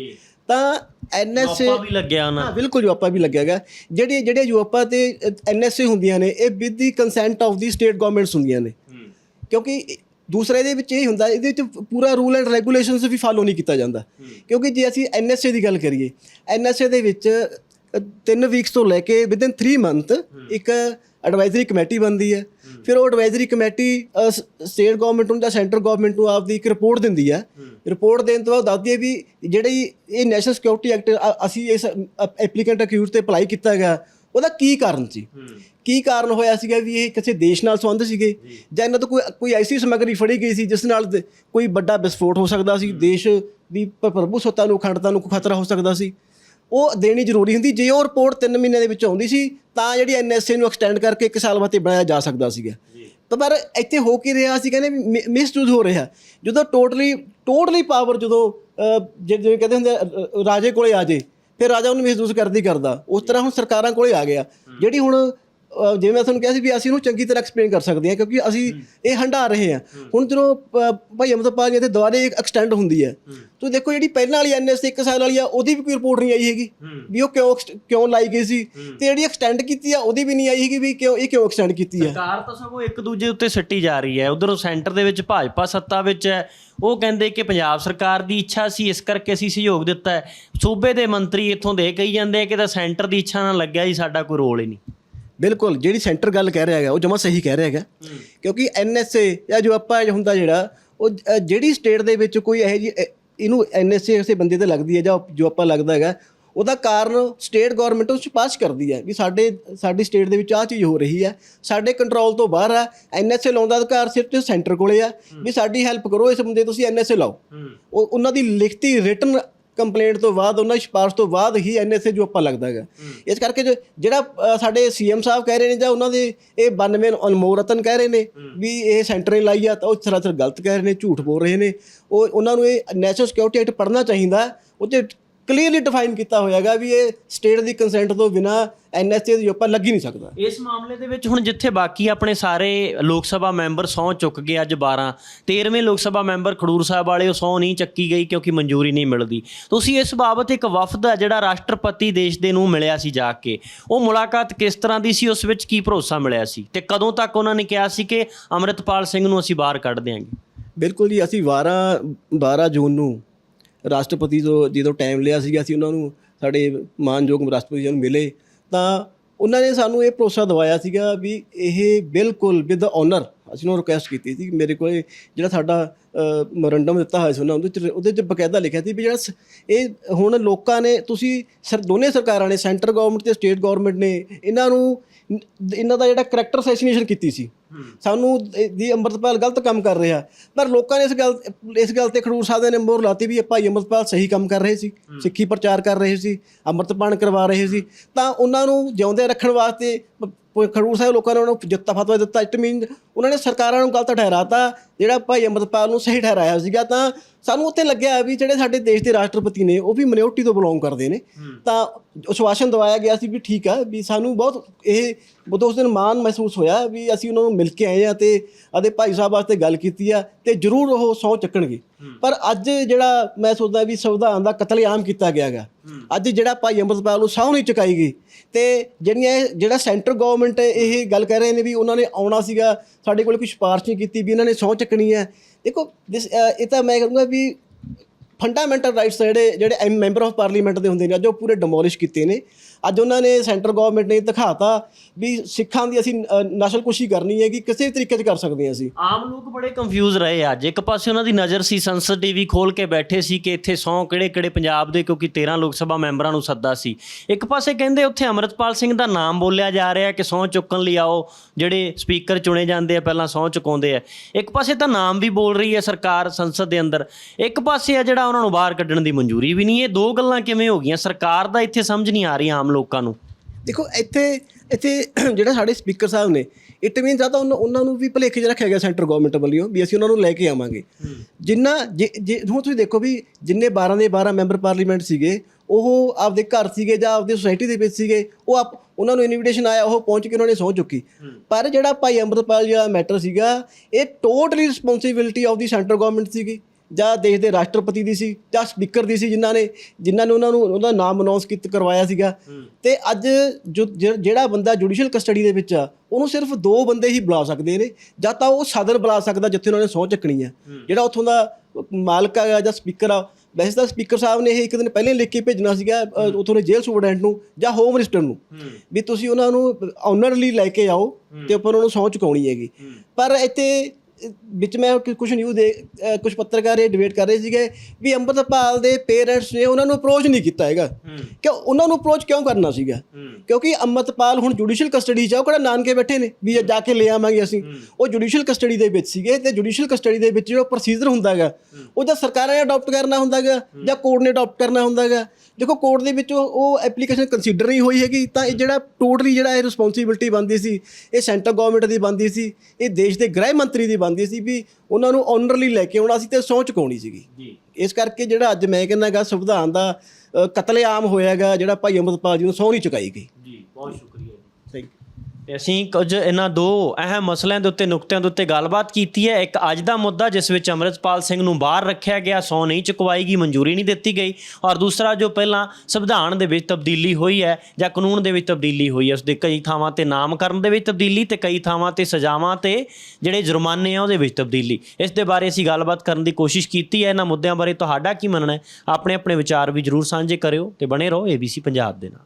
ਤਾਂ ਐਨਐਸਏ ਆਪਾਂ ਵੀ ਲੱਗਿਆ ਉਹਨਾਂ ਹਾਂ ਬਿਲਕੁਲ ਯੂਪਾ ਵੀ ਲੱਗਿਆਗਾ ਜਿਹੜੇ ਜਿਹੜੇ ਯੂਪਾ ਤੇ ਐਨਐਸਏ ਹੁੰਦੀਆਂ ਨੇ ਇਹ with the consent of the state governments ਹੁੰਦੀਆਂ ਨੇ। ਕਿਉਂਕਿ ਦੂਸਰਾ ਇਹਦੇ ਵਿੱਚ ਇਹ ਹੁੰਦਾ ਇਹਦੇ ਵਿੱਚ ਪੂਰਾ ਰੂਲ ਐਂਡ ਰੈਗੂਲੇਸ਼ਨਸ ਵੀ ਫਾਲੋ ਨਹੀਂ ਕੀਤਾ ਜਾਂਦਾ। ਕਿਉਂਕਿ ਜੇ ਅਸੀਂ ਐਨਐਸਏ ਦੀ ਗੱਲ ਕਰੀਏ ਐਨਐਸਏ ਦੇ ਵਿੱਚ 3 ਵੀਕਸ ਤੋਂ ਲੈ ਕੇ ਵਿਦਨ 3 ਮੰਥ ਇੱਕ ਐਡਵਾਈਜ਼ਰੀ ਕਮੇਟੀ ਬਣਦੀ ਹੈ। ਫਿਰ ਉਹ ਐਡਵਾਈਜ਼ਰੀ ਕਮੇਟੀ ਸਟੇਟ ਗਵਰਨਮੈਂਟ ਨੂੰ ਜਾਂ ਸੈਂਟਰ ਗਵਰਨਮੈਂਟ ਨੂੰ ਆਪਦੀ ਇੱਕ ਰਿਪੋਰਟ ਦਿੰਦੀ ਹੈ। ਰਿਪੋਰਟ ਦੇਣ ਤੋਂ ਬਾਅਦ ਦੱਸਦੀ ਹੈ ਵੀ ਜਿਹੜੀ ਇਹ ਨੈਸ਼ਨਲ ਸਿਕਿਉਰਿਟੀ ਐਕਟ ਅਸੀਂ ਇਸ ਐਪਲੀਕੈਂਟ ਅਕਿਊਜ਼ ਤੇ ਅਪਲਾਈ ਕੀਤਾ ਗਿਆ ਉਹਦਾ ਕੀ ਕਾਰਨ ਸੀ? ਕੀ ਕਾਰਨ ਹੋਇਆ ਸੀਗਾ ਵੀ ਇਹ ਕਿਸੇ ਦੇਸ਼ ਨਾਲ ਸੰਬੰਧ ਸੀਗੇ? ਜਾਂ। ਇਹਨਾਂ ਤੋਂ ਕੋਈ ਕੋਈ ਐਸੀ ਸਮੱਗਰੀ ਫੜੀ ਗਈ ਸੀ ਜਿਸ ਨਾਲ ਕੋਈ ਵੱਡਾ ਵਿਸਫੋਟ ਹੋ ਸਕਦਾ ਸੀ? ਦੇਸ਼ ਦੀ ਪ੍ਰਭੂ ਸੱਤਾ ਨੂੰ ਅਖੰਡਤਾ ਨੂੰ ਖਤਰਾ ਹੋ ਸਕਦਾ ਸੀ? ਉਹ ਦੇਣੀ ਜ਼ਰੂਰੀ ਹੁੰਦੀ ਜੇ ਉਹ ਰਿਪੋਰਟ 3 ਮਹੀਨਿਆਂ ਦੇ ਵਿੱਚ ਆਉਂਦੀ ਸੀ ਤਾਂ ਜਿਹੜੀ ਐਨਐਸਏ ਨੂੰ ਐਕਸਟੈਂਡ ਕਰਕੇ 1 ਸਾਲ ਵਾਸਤੇ ਬਣਾਇਆ ਜਾ ਸਕਦਾ ਸੀਗਾ। ਤਾਂ ਪਰ ਇੱਥੇ ਹੋ ਕੀ ਰਿਹਾ ਸੀ ਕਹਿੰਦੇ ਮਿਸਯੂਜ਼ ਹੋ ਰਿਹਾ। ਜਦੋਂ ਟੋਟਲੀ ਟੋਟਲੀ ਪਾਵਰ ਜਦੋਂ ਜਿਵੇਂ ਕਹਿੰਦੇ ਹੁੰਦੇ ਰਾਜੇ ਕੋਲੇ ਆ ਜੇ ਫਿਰ ਰਾਜਾ ਉਹਨੂੰ ਮਿਸਯੂਜ਼ ਕਰਦੀ ਕਰਦਾ। ਉਸ ਤਰ੍ਹਾਂ ਹੁਣ ਸਰਕਾਰਾਂ ਕੋਲੇ ਆ ਗਿਆ। ਜਿਹੜੀ ਹੁਣ ਅਹ, ਜਿਵੇਂ ਮੈਂ ਤੁਹਾਨੂੰ ਕਿਹਾ ਸੀ ਵੀ ਅਸੀਂ ਇਹਨੂੰ ਚੰਗੀ ਤਰ੍ਹਾਂ ਐਕਸਪਲੇਨ ਕਰ ਸਕਦੇ ਹਾਂ ਕਿਉਂਕਿ ਅਸੀਂ ਇਹ ਹੰਡਾ ਰਹੇ ਹਾਂ। ਹੁਣ ਜਦੋਂ ਭਾਈ ਅਮਰਪਾਲ ਜੀ ਦੇ ਦੁਆਰੇ ਇੱਕ ਐਕਸਟੈਂਡ ਹੁੰਦੀ ਹੈ ਤੁਸੀਂ ਦੇਖੋ ਜਿਹੜੀ ਪਹਿਲਾਂ ਵਾਲੀ ਐਨਐਸ ਇੱਕ ਸਾਲ ਵਾਲੀ ਆ ਉਹਦੀ ਵੀ ਕੋਈ ਰਿਪੋਰਟ ਨਹੀਂ ਆਈ ਹੈਗੀ। ਵੀ ਉਹ ਕਿਉਂ ext- ਕਿਉਂ ਲਾਈ ਗਈ ਸੀ? ਤੇ ਜਿਹੜੀ ਐਕਸਟੈਂਡ ਕੀਤੀ ਆ ਉਹਦੀ ਵੀ ਨਹੀਂ ਆਈ ਹੈਗੀ ਵੀ ਕਿਉਂ ਇਹ ਕਿਉਂ ਐਕਸਟੈਂਡ ਕੀਤੀ ਆ? ਸਰਕਾਰ ਤਾਂ ਸਗੋਂ ਇੱਕ ਦੂਜੇ ਉੱਤੇ ਸੱਟੀ ਜਾ ਰਹੀ ਹੈ। ਉਧਰੋਂ ਸੈਂਟਰ ਦੇ ਵਿੱਚ ਭਾਜਪਾ ਸੱਤਾ ਵਿੱਚ ਹੈ। ਉਹ ਕਹਿੰਦੇ ਕਿ ਪੰਜਾਬ ਸਰਕਾਰ ਦੀ ਇੱਛਾ ਸੀ ਇਸ ਕਰਕੇ ਅਸੀਂ ਸਹਿਯੋਗ ਦਿੱਤਾ ਹੈ। ਸੂਬੇ ਦੇ ਮੰਤਰੀ ਇੱਥੋਂ ਦੇ ਕਹੀ ਜਾਂਦੇ ਆ ਕਿ ਤਾਂ ਸੈਂਟਰ ਦੀ ਇੱਛਾ ਨਾਲ ਲੱਗਿਆ ਜੀ ਸਾਡਾ ਕੋਈ ਰੋਲ ਹੀ ਨਹੀਂ। ਬਿਲਕੁਲ ਜਿਹੜੀ ਸੈਂਟਰ ਗੱਲ ਕਹਿ ਰਿਹਾ ਹੈਗਾ ਉਹ ਜਮਾ ਸਹੀ ਕਹਿ ਰਿਹਾ ਹੈਗਾ। ਕਿਉਂਕਿ ਐਨਐਸਏ ਜਾਂ ਜੋ ਆਪਾਂ ਹੁੰਦਾ ਜਿਹੜਾ ਉਹ ਅ, ਜਿਹੜੀ ਸਟੇਟ ਦੇ ਵਿੱਚ ਕੋਈ ਇਹੋ ਜੀ ਇਹਨੂੰ ਐਨਐਸਏ ਕਿਸੇ ਬੰਦੇ ਤੇ ਲੱਗਦੀ ਹੈ ਜਾਂ ਜੋ ਆਪਾਂ ਲੱਗਦਾ ਹੈਗਾ ਉਹਦਾ ਕਾਰਨ ਸਟੇਟ ਗਵਰਨਮੈਂਟ ਉਸ ਪਾਸ ਕਰਦੀ ਹੈ ਵੀ ਸਾਡੇ ਸਾਡੀ ਸਟੇਟ ਦੇ ਵਿੱਚ ਆਹ ਚੀਜ਼ ਹੋ ਰਹੀ ਹੈ। ਸਾਡੇ ਕੰਟਰੋਲ ਤੋਂ ਬਾਹਰ ਆ ਐਨਐਸਏ ਲਾਉਣ ਦਾ ਅਧਿਕਾਰ ਸਿਰਫ ਤੇ ਸੈਂਟਰ ਕੋਲੇ ਆ। ਵੀ ਸਾਡੀ ਹੈਲਪ ਕਰੋ ਇਸ ਬੰਦੇ ਤੁਸੀਂ ਐਨਐਸਏ ਲਾਓ। ਉਹ ਉਹਨਾਂ ਦੀ ਲਿਖਤੀ ਰਿਟਨ ਕੰਪਲੇਂਟ ਤੋਂ ਬਾਅਦ ਉਹਨਾਂ ਦੀ ਸਿਫਾਰਿਸ਼ ਤੋਂ ਬਾਅਦ ਹੀ ਐਨਐਸਏ ਜੋ ਆਪਾਂ ਲੱਗਦਾ ਹੈਗਾ। ਇਸ ਕਰਕੇ ਜੋ- ਜਿਹੜਾ ਸਾਡੇ ਸੀਐਮ ਸਾਹਿਬ ਕਹਿ ਰਹੇ ਨੇ ਜਾਂ ਉਹਨਾਂ ਦੇ ਇਹ 92 ਅਨਮੋਲ ਰਤਨ ਕਹਿ ਰਹੇ ਨੇ ਵੀ ਇਹ ਸੈਂਟਰ ਨੇ ਲਾਈ ਆ ਤਾਂ ਉਹ ਸਰਾਸਰ ਗਲਤ ਕਹਿ ਰਹੇ ਨੇ ਝੂਠ ਬੋਲ ਰਹੇ ਨੇ। ਉਹ ਉਹਨਾਂ ਨੂੰ ਇਹ ਨੈਸ਼ਨਲ ਸਿਕਿਉਰਿਟੀ ਐਕਟ ਪੜ੍ਹਨਾ ਚਾਹੀਦਾ ਉਹ 'ਚ ਕਲੀਅਰਲੀ ਡਿਫਾਈਨ ਕੀਤਾ ਹੋਇਆਗਾ ਵੀ ਇਹ ਸਟੇਟ ਦੀ ਕੰਸੈਂਟ ਤੋਂ ਬਿਨਾ ਐਨਐਸਏ ਦੀ ਉੱਪਰ ਲੱਗ ਹੀ ਨਹੀਂ ਸਕਦਾ। ਇਸ ਮਾਮਲੇ ਦੇ ਵਿੱਚ ਹੁਣ ਜਿੱਥੇ ਬਾਕੀ ਆਪਣੇ ਸਾਰੇ ਲੋਕ ਸਭਾ ਮੈਂਬਰ ਸਹੁੰ ਚੁੱਕ ਗਏ ਅੱਜ 12 13ਵੇਂ ਲੋਕ ਸਭਾ ਮੈਂਬਰ ਖਡੂਰ ਸਾਹਿਬ ਵਾਲੇ ਉਹ ਸਹੁੰ ਨਹੀਂ ਚੱਕੀ ਗਈ ਕਿਉਂਕਿ ਮਨਜ਼ੂਰੀ ਨਹੀਂ ਮਿਲਦੀ। ਤੁਸੀਂ ਇਸ ਬਾਬਤ ਇੱਕ ਵਫਦ ਹੈ ਜਿਹੜਾ ਰਾਸ਼ਟਰਪਤੀ ਦੇਸ਼ ਦੇ ਨੂੰ ਮਿਲਿਆ ਸੀ ਜਾ ਕੇ। ਉਹ ਮੁਲਾਕਾਤ ਕਿਸ ਤਰ੍ਹਾਂ ਦੀ ਸੀ ਉਸ ਵਿੱਚ ਕੀ ਭਰੋਸਾ ਮਿਲਿਆ ਸੀ? ਤੇ ਕਦੋਂ ਤੱਕ ਉਹਨਾਂ ਨੇ ਕਿਹਾ ਸੀ ਕਿ ਅੰਮ੍ਰਿਤਪਾਲ ਸਿੰਘ ਨੂੰ ਅਸੀਂ ਬਾਹਰ ਕੱਢ ਦਿਆਂਗੇ? ਬਿਲਕੁਲ ਜੀ ਅਸੀਂ 12 12 ਜੂਨ ਨੂੰ ਰਾਸ਼ਟਰਪਤੀ ਤੋਂ ਜਦੋਂ ਟਾਈਮ ਲਿਆ ਸੀਗਾ ਅਸੀਂ ਉਹਨਾਂ ਨੂੰ, ਸਾਡੇ ਮਾਨਯੋਗ ਰਾਸ਼ਟਰਪਤੀ ਜੀ ਨੂੰ ਮਿਲੇ, ਤਾਂ ਉਹਨਾਂ ਨੇ ਸਾਨੂੰ ਇਹ ਭਰੋਸਾ ਦਵਾਇਆ ਸੀਗਾ ਵੀ ਇਹ ਬਿਲਕੁਲ ਵਿਦ ਆਨਰ ਅਸੀਂ ਉਹਨਾਂ ਰਿਕੁਐਸਟ ਕੀਤੀ ਸੀ ਮੇਰੇ ਕੋਲੇ ਜਿਹੜਾ ਸਾਡਾ ਮੈਮੋਰੰਡਮ ਦਿੱਤਾ ਹੋਇਆ ਸੀ ਉਹਨਾਂ ਉਹਦੇ ਚ ਉਹਦੇ ਚ ਬਕਾਇਦਾ ਲਿਖਿਆ ਸੀ ਵੀ ਜਿਹੜਾ ਸ- ਇਹ ਹੁਣ ਲੋਕਾਂ ਨੇ, ਤੁਸੀਂ ਸਰ, ਦੋਨੇ ਸਰਕਾਰਾਂ ਨੇ ਸੈਂਟਰ ਗਵਰਨਮੈਂਟ ਤੇ ਸਟੇਟ ਗਵਰਨਮੈਂਟ ਨੇ, ਇਹਨਾਂ ਨੂੰ ਇਹਨਾਂ ਦਾ ਜਿਹੜਾ ਕਰੈਕਟਰ ਅਸੈਸੀਨੇਸ਼ਨ ਕੀਤੀ ਸੀ। ਸਾਨੂੰ ਦੀ ਅੰਮ੍ਰਿਤਪਾਲ ਗਲਤ ਕੰਮ ਕਰ ਰਿਹਾ। ਪਰ ਲੋਕਾਂ ਨੇ ਇਸ ਗੱਲ ਇਸ ਗੱਲ ਤੇ ਖਡੂਰ ਸਾਹਿਬ ਨੇ ਮੋਹਰ ਲਾਤੀ ਵੀ ਭਾਈ ਅੰਮ੍ਰਿਤਪਾਲ ਸਹੀ ਕੰਮ ਕਰ ਰਹੇ ਸੀ ਸਿੱਖੀ ਪ੍ਰਚਾਰ ਕਰ ਰਹੇ ਸੀ ਅੰਮ੍ਰਿਤਪਾਨ ਕਰਵਾ ਰਹੇ ਸੀ। ਤਾਂ ਉਹਨਾਂ ਨੂੰ ਜਿਉਂਦੇ ਰੱਖਣ ਵਾਸਤੇ ਖਡੂਰ ਸਾਹਿਬ ਲੋਕਾਂ ਨੇ ਉਹਨਾਂ ਨੂੰ ਜੱਤਾ ਫਤਵਾ ਦਿੱਤਾ। ਇਟ ਮੀਨ ਉਹਨਾਂ ਨੇ ਸਰਕਾਰਾਂ ਨੂੰ ਗਲਤ ਠਹਿਰਾਤਾ ਜਿਹੜਾ ਭਾਈ ਅੰਮ੍ਰਿਤਪਾਲ ਨੂੰ ਸਹੀ ਠਹਿਰਾਇਆ ਸੀਗਾ ਤਾਂ ਸਾਨੂੰ ਉੱਥੇ ਲੱਗਿਆ ਵੀ ਜਿਹੜੇ ਸਾਡੇ ਦੇਸ਼ ਦੇ ਰਾਸ਼ਟਰਪਤੀ ਨੇ ਉਹ ਵੀ ਮਿਨੋਰਟੀ ਤੋਂ ਬਿਲੋਂਗ ਕਰਦੇ ਨੇ। ਤਾਂ ਉਸ਼ਵਾਸਨ ਦਵਾਇਆ ਗਿਆ ਸੀ ਵੀ ਠੀਕ ਆ ਵੀ ਸਾਨੂੰ ਬਹੁਤ ਇਹ ਬਹੁਤ ਉਸ ਦਿਨ ਮਾਣ ਮਹਿਸੂਸ ਹੋਇਆ ਵੀ ਅਸੀਂ ਉਹਨਾਂ ਨੂੰ ਮਿਲ ਕੇ ਆਏ ਆ ਤੇ ਆਦੇ ਭਾਈ ਸਾਹਿਬ ਵਾਸਤੇ ਗੱਲ ਕੀਤੀ ਆ ਤੇ ਜ਼ਰੂਰ ਉਹ ਸਹੁੰ ਚੱਕਣਗੇ। ਪਰ ਅੱਜ ਜਿਹੜਾ ਮੈਂ ਸੋਚਦਾ ਵੀ ਸੰਵਿਧਾਨ ਦਾ ਕਤਲੇਆਮ ਕੀਤਾ ਗਿਆ ਗਾ ਅੱਜ ਜਿਹੜਾ ਭਾਈ ਅੰਮ੍ਰਿਤਪਾਲ ਨੂੰ ਸਹੁੰ ਨਹੀਂ ਚੁਕਾਈ ਗਈ ਤੇ ਜਿਹੜੀਆਂ ਇਹ- ਜਿਹੜਾ ਸੈਂਟਰ ਗਵਰਨਮੈਂਟ ਇਹ ਗੱਲ ਕਰ ਰਹੇ ਨੇ ਵੀ ਉਹਨਾਂ ਨੇ ਆਉਣਾ ਸੀਗਾ ਸਾਡੇ ਕੋਲ ਕੋਈ ਸਿਫਾਰਿਸ਼ ਨਹੀਂ ਕੀਤੀ ਵੀ ਇਹਨਾਂ ਨੇ ਸਹੁੰ ਚੱਕਣੀ ਹੈ। ਦੇਖੋ this, ਅ, ਇਹ ਤਾਂ ਮੈਂ ਕਹੂੰਗਾ ਵੀ ਫੰਡਾਮੈਂਟਲ ਰਾਈਟਸ ਜਿਹੜੇ ਜਿਹੜੇ ਮੈਂਬਰ ਆਫ ਪਾਰਲੀਮੈਂਟ ਦੇ ਹੁੰਦੇ ਨੇ ਅੱਜ ਉਹ ਪੂਰੇ ਡਿਮੋਲਿਸ਼ ਕੀਤੇ ਨੇ। ਅੱਜ ਉਹਨਾਂ ਨੇ ਸੈਂਟਰ ਗਵਰਨਮੈਂਟ ਨੇ ਦਿਖਾਤਾ ਵੀ ਸਿੱਖਾਂ ਦੀ ਅਸੀਂ ਨਸਲਕੁਸ਼ੀ ਕਰਨੀ ਹੈ ਕਿ ਕਿਸੇ ਤਰੀਕੇ 'ਚ ਕਰ ਸਕਦੇ ਹਾਂ ਅਸੀਂ। ਆਮ ਲੋਕ ਬੜੇ ਕੰਫਿਊਜ਼ ਰਹੇ ਅੱਜ। ਇੱਕ ਪਾਸੇ ਉਹਨਾਂ ਦੀ ਨਜ਼ਰ ਸੀ ਸੰਸਦ ਟੀਵੀ ਖੋਲ ਕੇ ਬੈਠੇ ਸੀ ਕਿ ਇੱਥੇ ਸੌ ਕਿਹੜੇ ਕਿਹੜੇ ਪੰਜਾਬ ਦੇ ਕਿਉਂਕਿ 13 ਲੋਕ ਸਭਾ ਮੈਂਬਰਾਂ ਨੂੰ ਸੱਦਾ ਸੀ। ਇੱਕ ਪਾਸੇ ਕਹਿੰਦੇ ਉੱਥੇ ਅਮਰਤਪਾਲ ਸਿੰਘ ਦਾ ਨਾਮ ਬੋਲਿਆ ਜਾ ਰਿਹਾ ਕਿ ਸਹੁੰ ਚੁੱਕਣ ਲਈ ਆਓ, ਜਿਹੜੇ ਸਪੀਕਰ ਚੁਣੇ ਜਾਂਦੇ ਆ, ਪਹਿਲਾਂ ਸਹੁੰ ਚੁਕਾਉਂਦੇ ਆ। ਇੱਕ ਪਾਸੇ ਤਾਂ ਨਾਮ ਵੀ ਬੋਲ ਰਹੀ ਹੈ ਸਰਕਾਰ ਸੰਸਦ ਦੇ ਅੰਦਰ। ਇੱਕ ਪਾਸੇ ਆ ਜਿਹੜਾ ਉਹਨਾਂ ਨੂੰ ਬਾਹਰ ਕੱਢਣ ਦੀ ਮਨਜ਼ੂਰੀ ਵੀ ਨਹੀਂ ਇਹ ਦੋ ਗੱਲਾਂ ਕਿਵੇਂ ਹੋ ਗਈਆਂ? ਸਰਕਾਰ ਦਾ ਇੱਥੇ ਸਮਝ ਨਹੀਂ ਆ ਰਹੀ ਆਮ ਲੋਕਾਂ ਨੂੰ। ਦੇਖੋ, ਇੱਥੇ ਇੱਥੇ (clears throat) ਜਿਹੜਾ ਸਾਡੇ ਸਪੀਕਰ ਸਾਹਿਬ ਨੇ ਇਟ ਮੀਨ ਜਾਂ ਤਾਂ ਉਹਨਾਂ- ਨੂੰ ਵੀ ਭਲੇਖੇ 'ਚ ਰੱਖਿਆ ਗਿਆ ਸੈਂਟਰ ਗਵਰਨਮੈਂਟ ਵੱਲੋਂ ਵੀ ਅਸੀਂ ਉਹਨਾਂ ਨੂੰ ਲੈ ਕੇ ਆਵਾਂਗੇ। ਜਿੰਨਾ, ਜੇ, ਜੇ- ਹੁਣ ਤੁਸੀਂ ਦੇਖੋ ਵੀ ਜਿੰਨੇ 12 ਦੇ 12 ਮੈਂਬਰ ਪਾਰਲੀਮੈਂਟ ਸੀਗੇ, ਉਹ ਆਪਦੇ ਘਰ ਸੀਗੇ ਜਾਂ ਆਪਦੀ ਸੁਸਾਇਟੀ ਦੇ ਵਿੱਚ ਸੀਗੇ, ਉਹ ਆਪ, ਉਹਨਾਂ ਨੂੰ ਇਨਵੀਟੇਸ਼ਨ ਆਇਆ, ਉਹ ਪਹੁੰਚ ਕੇ ਉਹਨਾਂ ਨੇ ਸਹੁੰ ਚੁੱਕੀ। ਪਰ ਜਿਹੜਾ ਭਾਈ ਅੰਮ੍ਰਿਤਪਾਲ ਜੀ ਦਾ ਮੈਟਰ ਸੀਗਾ, ਇਹ totally responsibility of the centre government ਸੀਗੀ। ਜਾਂ ਦੇਸ਼ ਦੇ ਰਾਸ਼ਟਰਪਤੀ ਦੀ ਸੀ ਜਾਂ ਸਪੀਕਰ ਦੀ ਸੀ ਜਿਨ੍ਹਾਂ ਨੇ ਜਿਨ੍ਹਾਂ ਨੇ ਉਹਨਾਂ ਨੂੰ ਉਹਦਾ ਨਾਮ ਅਨਾਉਂਸ ਕੀਤਾ ਕਰਵਾਇਆ ਸੀਗਾ। ਤੇ ਅੱਜ ਜਿਹੜਾ ਬੰਦਾ ਜੁਡੀਸ਼ੀਅਲ ਕਸਟਡੀ ਦੇ ਵਿੱਚ ਆ ਉਹਨੂੰ ਸਿਰਫ ਦੋ ਬੰਦੇ ਹੀ ਬੁਲਾ ਸਕਦੇ ਨੇ ਜਾਂ ਤਾਂ ਉਹ ਸਦਰ ਬੁਲਾ ਸਕਦਾ ਜਿੱਥੇ ਉਹਨਾਂ ਨੇ ਸਹੁੰ ਚੱਕਣੀ ਆ। ਜਿਹੜਾ ਉੱਥੋਂ ਦਾ ਮਾਲਕ ਆ ਜਾਂ ਸਪੀਕਰ ਆ ਵੈਸੇ ਤਾਂ ਸਪੀਕਰ ਸਾਹਿਬ ਨੇ ਇਹ ਇੱਕ ਦਿਨ ਪਹਿਲਾਂ ਲਿਖ ਕੇ ਭੇਜਣਾ ਸੀਗਾ ਉੱਥੋਂ ਦੇ ਜੇਲ੍ਹ ਸੁਪਰਡੈਂਟ ਨੂੰ ਜਾਂ ਹੋਮ ਮਿਨਿਸਟਰ ਨੂੰ ਵੀ ਤੁਸੀਂ ਉਹਨਾਂ ਨੂੰ ਆਨਰਲੀ ਲੈ ਕੇ ਆਓ ਤੇ ਆਪਾਂ ਉਹਨਾਂ ਨੂੰ ਸਹੁੰ ਚੁਕਾਉਣੀ ਹੈਗੀ। ਪਰ ਇੱਥੇ ਵਿੱਚ ਮੈਂ ਕੁਝ ਨਿਊਜ਼ ਦੇ ਕੁਝ ਪੱਤਰਕਾਰ ਇਹ ਡਿਬੇਟ ਕਰ ਰਹੇ ਸੀਗੇ ਵੀ ਅੰਮ੍ਰਿਤਪਾਲ ਦੇ ਪੇਰੈਂਟਸ ਨੇ ਉਹਨਾਂ ਨੂੰ ਅਪਰੋਚ ਨਹੀਂ ਕੀਤਾ ਹੈਗਾ। ਕਿ ਉਹਨਾਂ ਨੂੰ ਅਪਰੋਚ ਕਿਉਂ ਕਰਨਾ ਸੀਗਾ? ਕਿਉਂਕਿ ਅੰਮ੍ਰਿਤਪਾਲ ਹੁਣ ਜੁਡੀਸ਼ੀਅਲ ਕਸਟਡੀ 'ਚ ਆ ਉਹ ਕਿਹੜਾ ਨਾਨਕੇ ਬੈਠੇ ਨੇ ਵੀ ਜਾ ਕੇ ਲੈ ਆਵਾਂਗੇ ਅਸੀਂ। ਉਹ ਜੁਡੀਸ਼ੀਅਲ ਕਸਟਡੀ ਦੇ ਵਿੱਚ ਸੀਗੇ ਤੇ ਜੁਡੀਸ਼ੀਅਲ ਕਸਟਡੀ ਦੇ ਵਿੱਚ ਜਿਹੜਾ ਪ੍ਰੋਸੀਜਰ ਹੁੰਦਾ ਹੈਗਾ ਉਹ ਜਾਂ ਸਰਕਾਰਾਂ ਨੇ ਅਡਾਪਟ ਕਰਨਾ ਹੁੰਦਾ ਹੈਗਾ ਜਾਂ ਕੋਰਟ ਨੇ ਅਡਾਪਟ ਕਰਨਾ ਹੁੰਦਾ ਹੈਗਾ। ਦੇਖੋ ਕੋਰਟ ਦੇ ਵਿੱਚ ਉਹ- ਉਹ ਐਪਲੀਕੇਸ਼ਨ ਕੰਸੀਡਰ ਨਹੀਂ ਹੋਈ ਹੈਗੀ ਤਾਂ ਇਹ ਜਿਹੜਾ ਟੋਟਲੀ ਜਿਹੜਾ ਇਹ ਰਿਸਪੌਂਸਿਬਿਲਟੀ ਬਣਦੀ ਸੀ ਇਹ ਸੈਂਟਰ ਗਵਰਨਮੈਂਟ ਦੀ ਬਣਦੀ ਸੀ ਇਹ ਦੇਸ਼ ਦੇ ਗ੍ਰਹਿ ਮੰਤਰੀ ਦੀ ਬਣਦੀ ਸੀ ਵੀ ਉਹਨਾਂ ਨੂੰ ਆਨਰਲੀ ਲੈ ਕੇ ਆਉਣਾ ਸੀ ਤੇ ਸਹੁੰ ਚੁਕਾਉਣੀ ਸੀਗੀ। ਜੀ। ਇਸ ਕਰਕੇ ਜਿਹੜਾ ਅੱਜ ਮੈਂ ਕਹਿੰਦਾ ਗਾ ਸੰਵਿਧਾਨ ਦਾ ਕਤਲੇਆਮ ਹੋਇਆਗਾ ਜਿਹੜਾ ਭਾਈ ਅੰਮ੍ਰਿਤਪਾਲ ਜੀ ਨੂੰ ਸਹੁੰ ਨਹੀਂ ਚੁਕਾਈ ਗਈ। ਜੀ ਬਹੁਤ ਸ਼ੁਕਰੀਆ। ਤੇ ਅਸੀਂ ਕੁਝ ਇਹਨਾਂ ਦੋ ਅਹਿਮ ਮਸਲਿਆਂ ਦੇ ਉੱਤੇ, ਨੁਕਤਿਆਂ ਦੇ ਉੱਤੇ ਗੱਲਬਾਤ ਕੀਤੀ ਹੈ। ਇੱਕ ਅੱਜ ਦਾ ਮੁੱਦਾ, ਜਿਸ ਵਿੱਚ ਅੰਮ੍ਰਿਤਪਾਲ ਸਿੰਘ ਨੂੰ ਬਾਹਰ ਰੱਖਿਆ ਗਿਆ, ਸੌ ਨਹੀਂ ਚੁਕਵਾਈ ਗਈ ਮਨਜ਼ੂਰੀ ਨਹੀਂ ਦਿੱਤੀ ਗਈ। ਔਰ ਦੂਸਰਾ, ਜੋ ਪਹਿਲਾਂ ਸੰਵਿਧਾਨ ਦੇ ਵਿੱਚ ਤਬਦੀਲੀ ਹੋਈ ਹੈ, ਜਾਂ ਕਾਨੂੰਨ ਦੇ ਵਿੱਚ ਤਬਦੀਲੀ ਹੋਈ ਹੈ ਉਸ ਦੇ ਕਈ ਥਾਵਾਂ ਤੇ ਨਾਮਕਰਨ ਦੇ ਵਿੱਚ ਤਬਦੀਲੀ ਤੇ ਕਈ ਥਾਵਾਂ ਤੇ ਸਜ਼ਾਵਾਂ ਤੇ ਜਿਹੜੇ ਜੁਰਮਾਨੇ ਆ, ਉਹਦੇ ਵਿੱਚ ਤਬਦੀਲੀ। ਇਸ ਦੇ ਬਾਰੇ ਅਸੀਂ ਗੱਲਬਾਤ ਕਰਨ ਦੀ ਕੋਸ਼ਿਸ਼ ਕੀਤੀ ਹੈ। ਇਹਨਾਂ ਮੁੱਦਿਆਂ ਬਾਰੇ ਤੁਹਾਡਾ ਕੀ ਮੰਨਣਾ ਹੈ? ਆਪਣੇ ਆਪਣੇ ਵਿਚਾਰ ਵੀ ਜਰੂਰ ਸਾਂਝੇ ਕਰਿਓ ਤੇ ਬਣੇ ਰਹੋ ABC ਪੰਜਾਬ ਦੇ ਨਾਲ।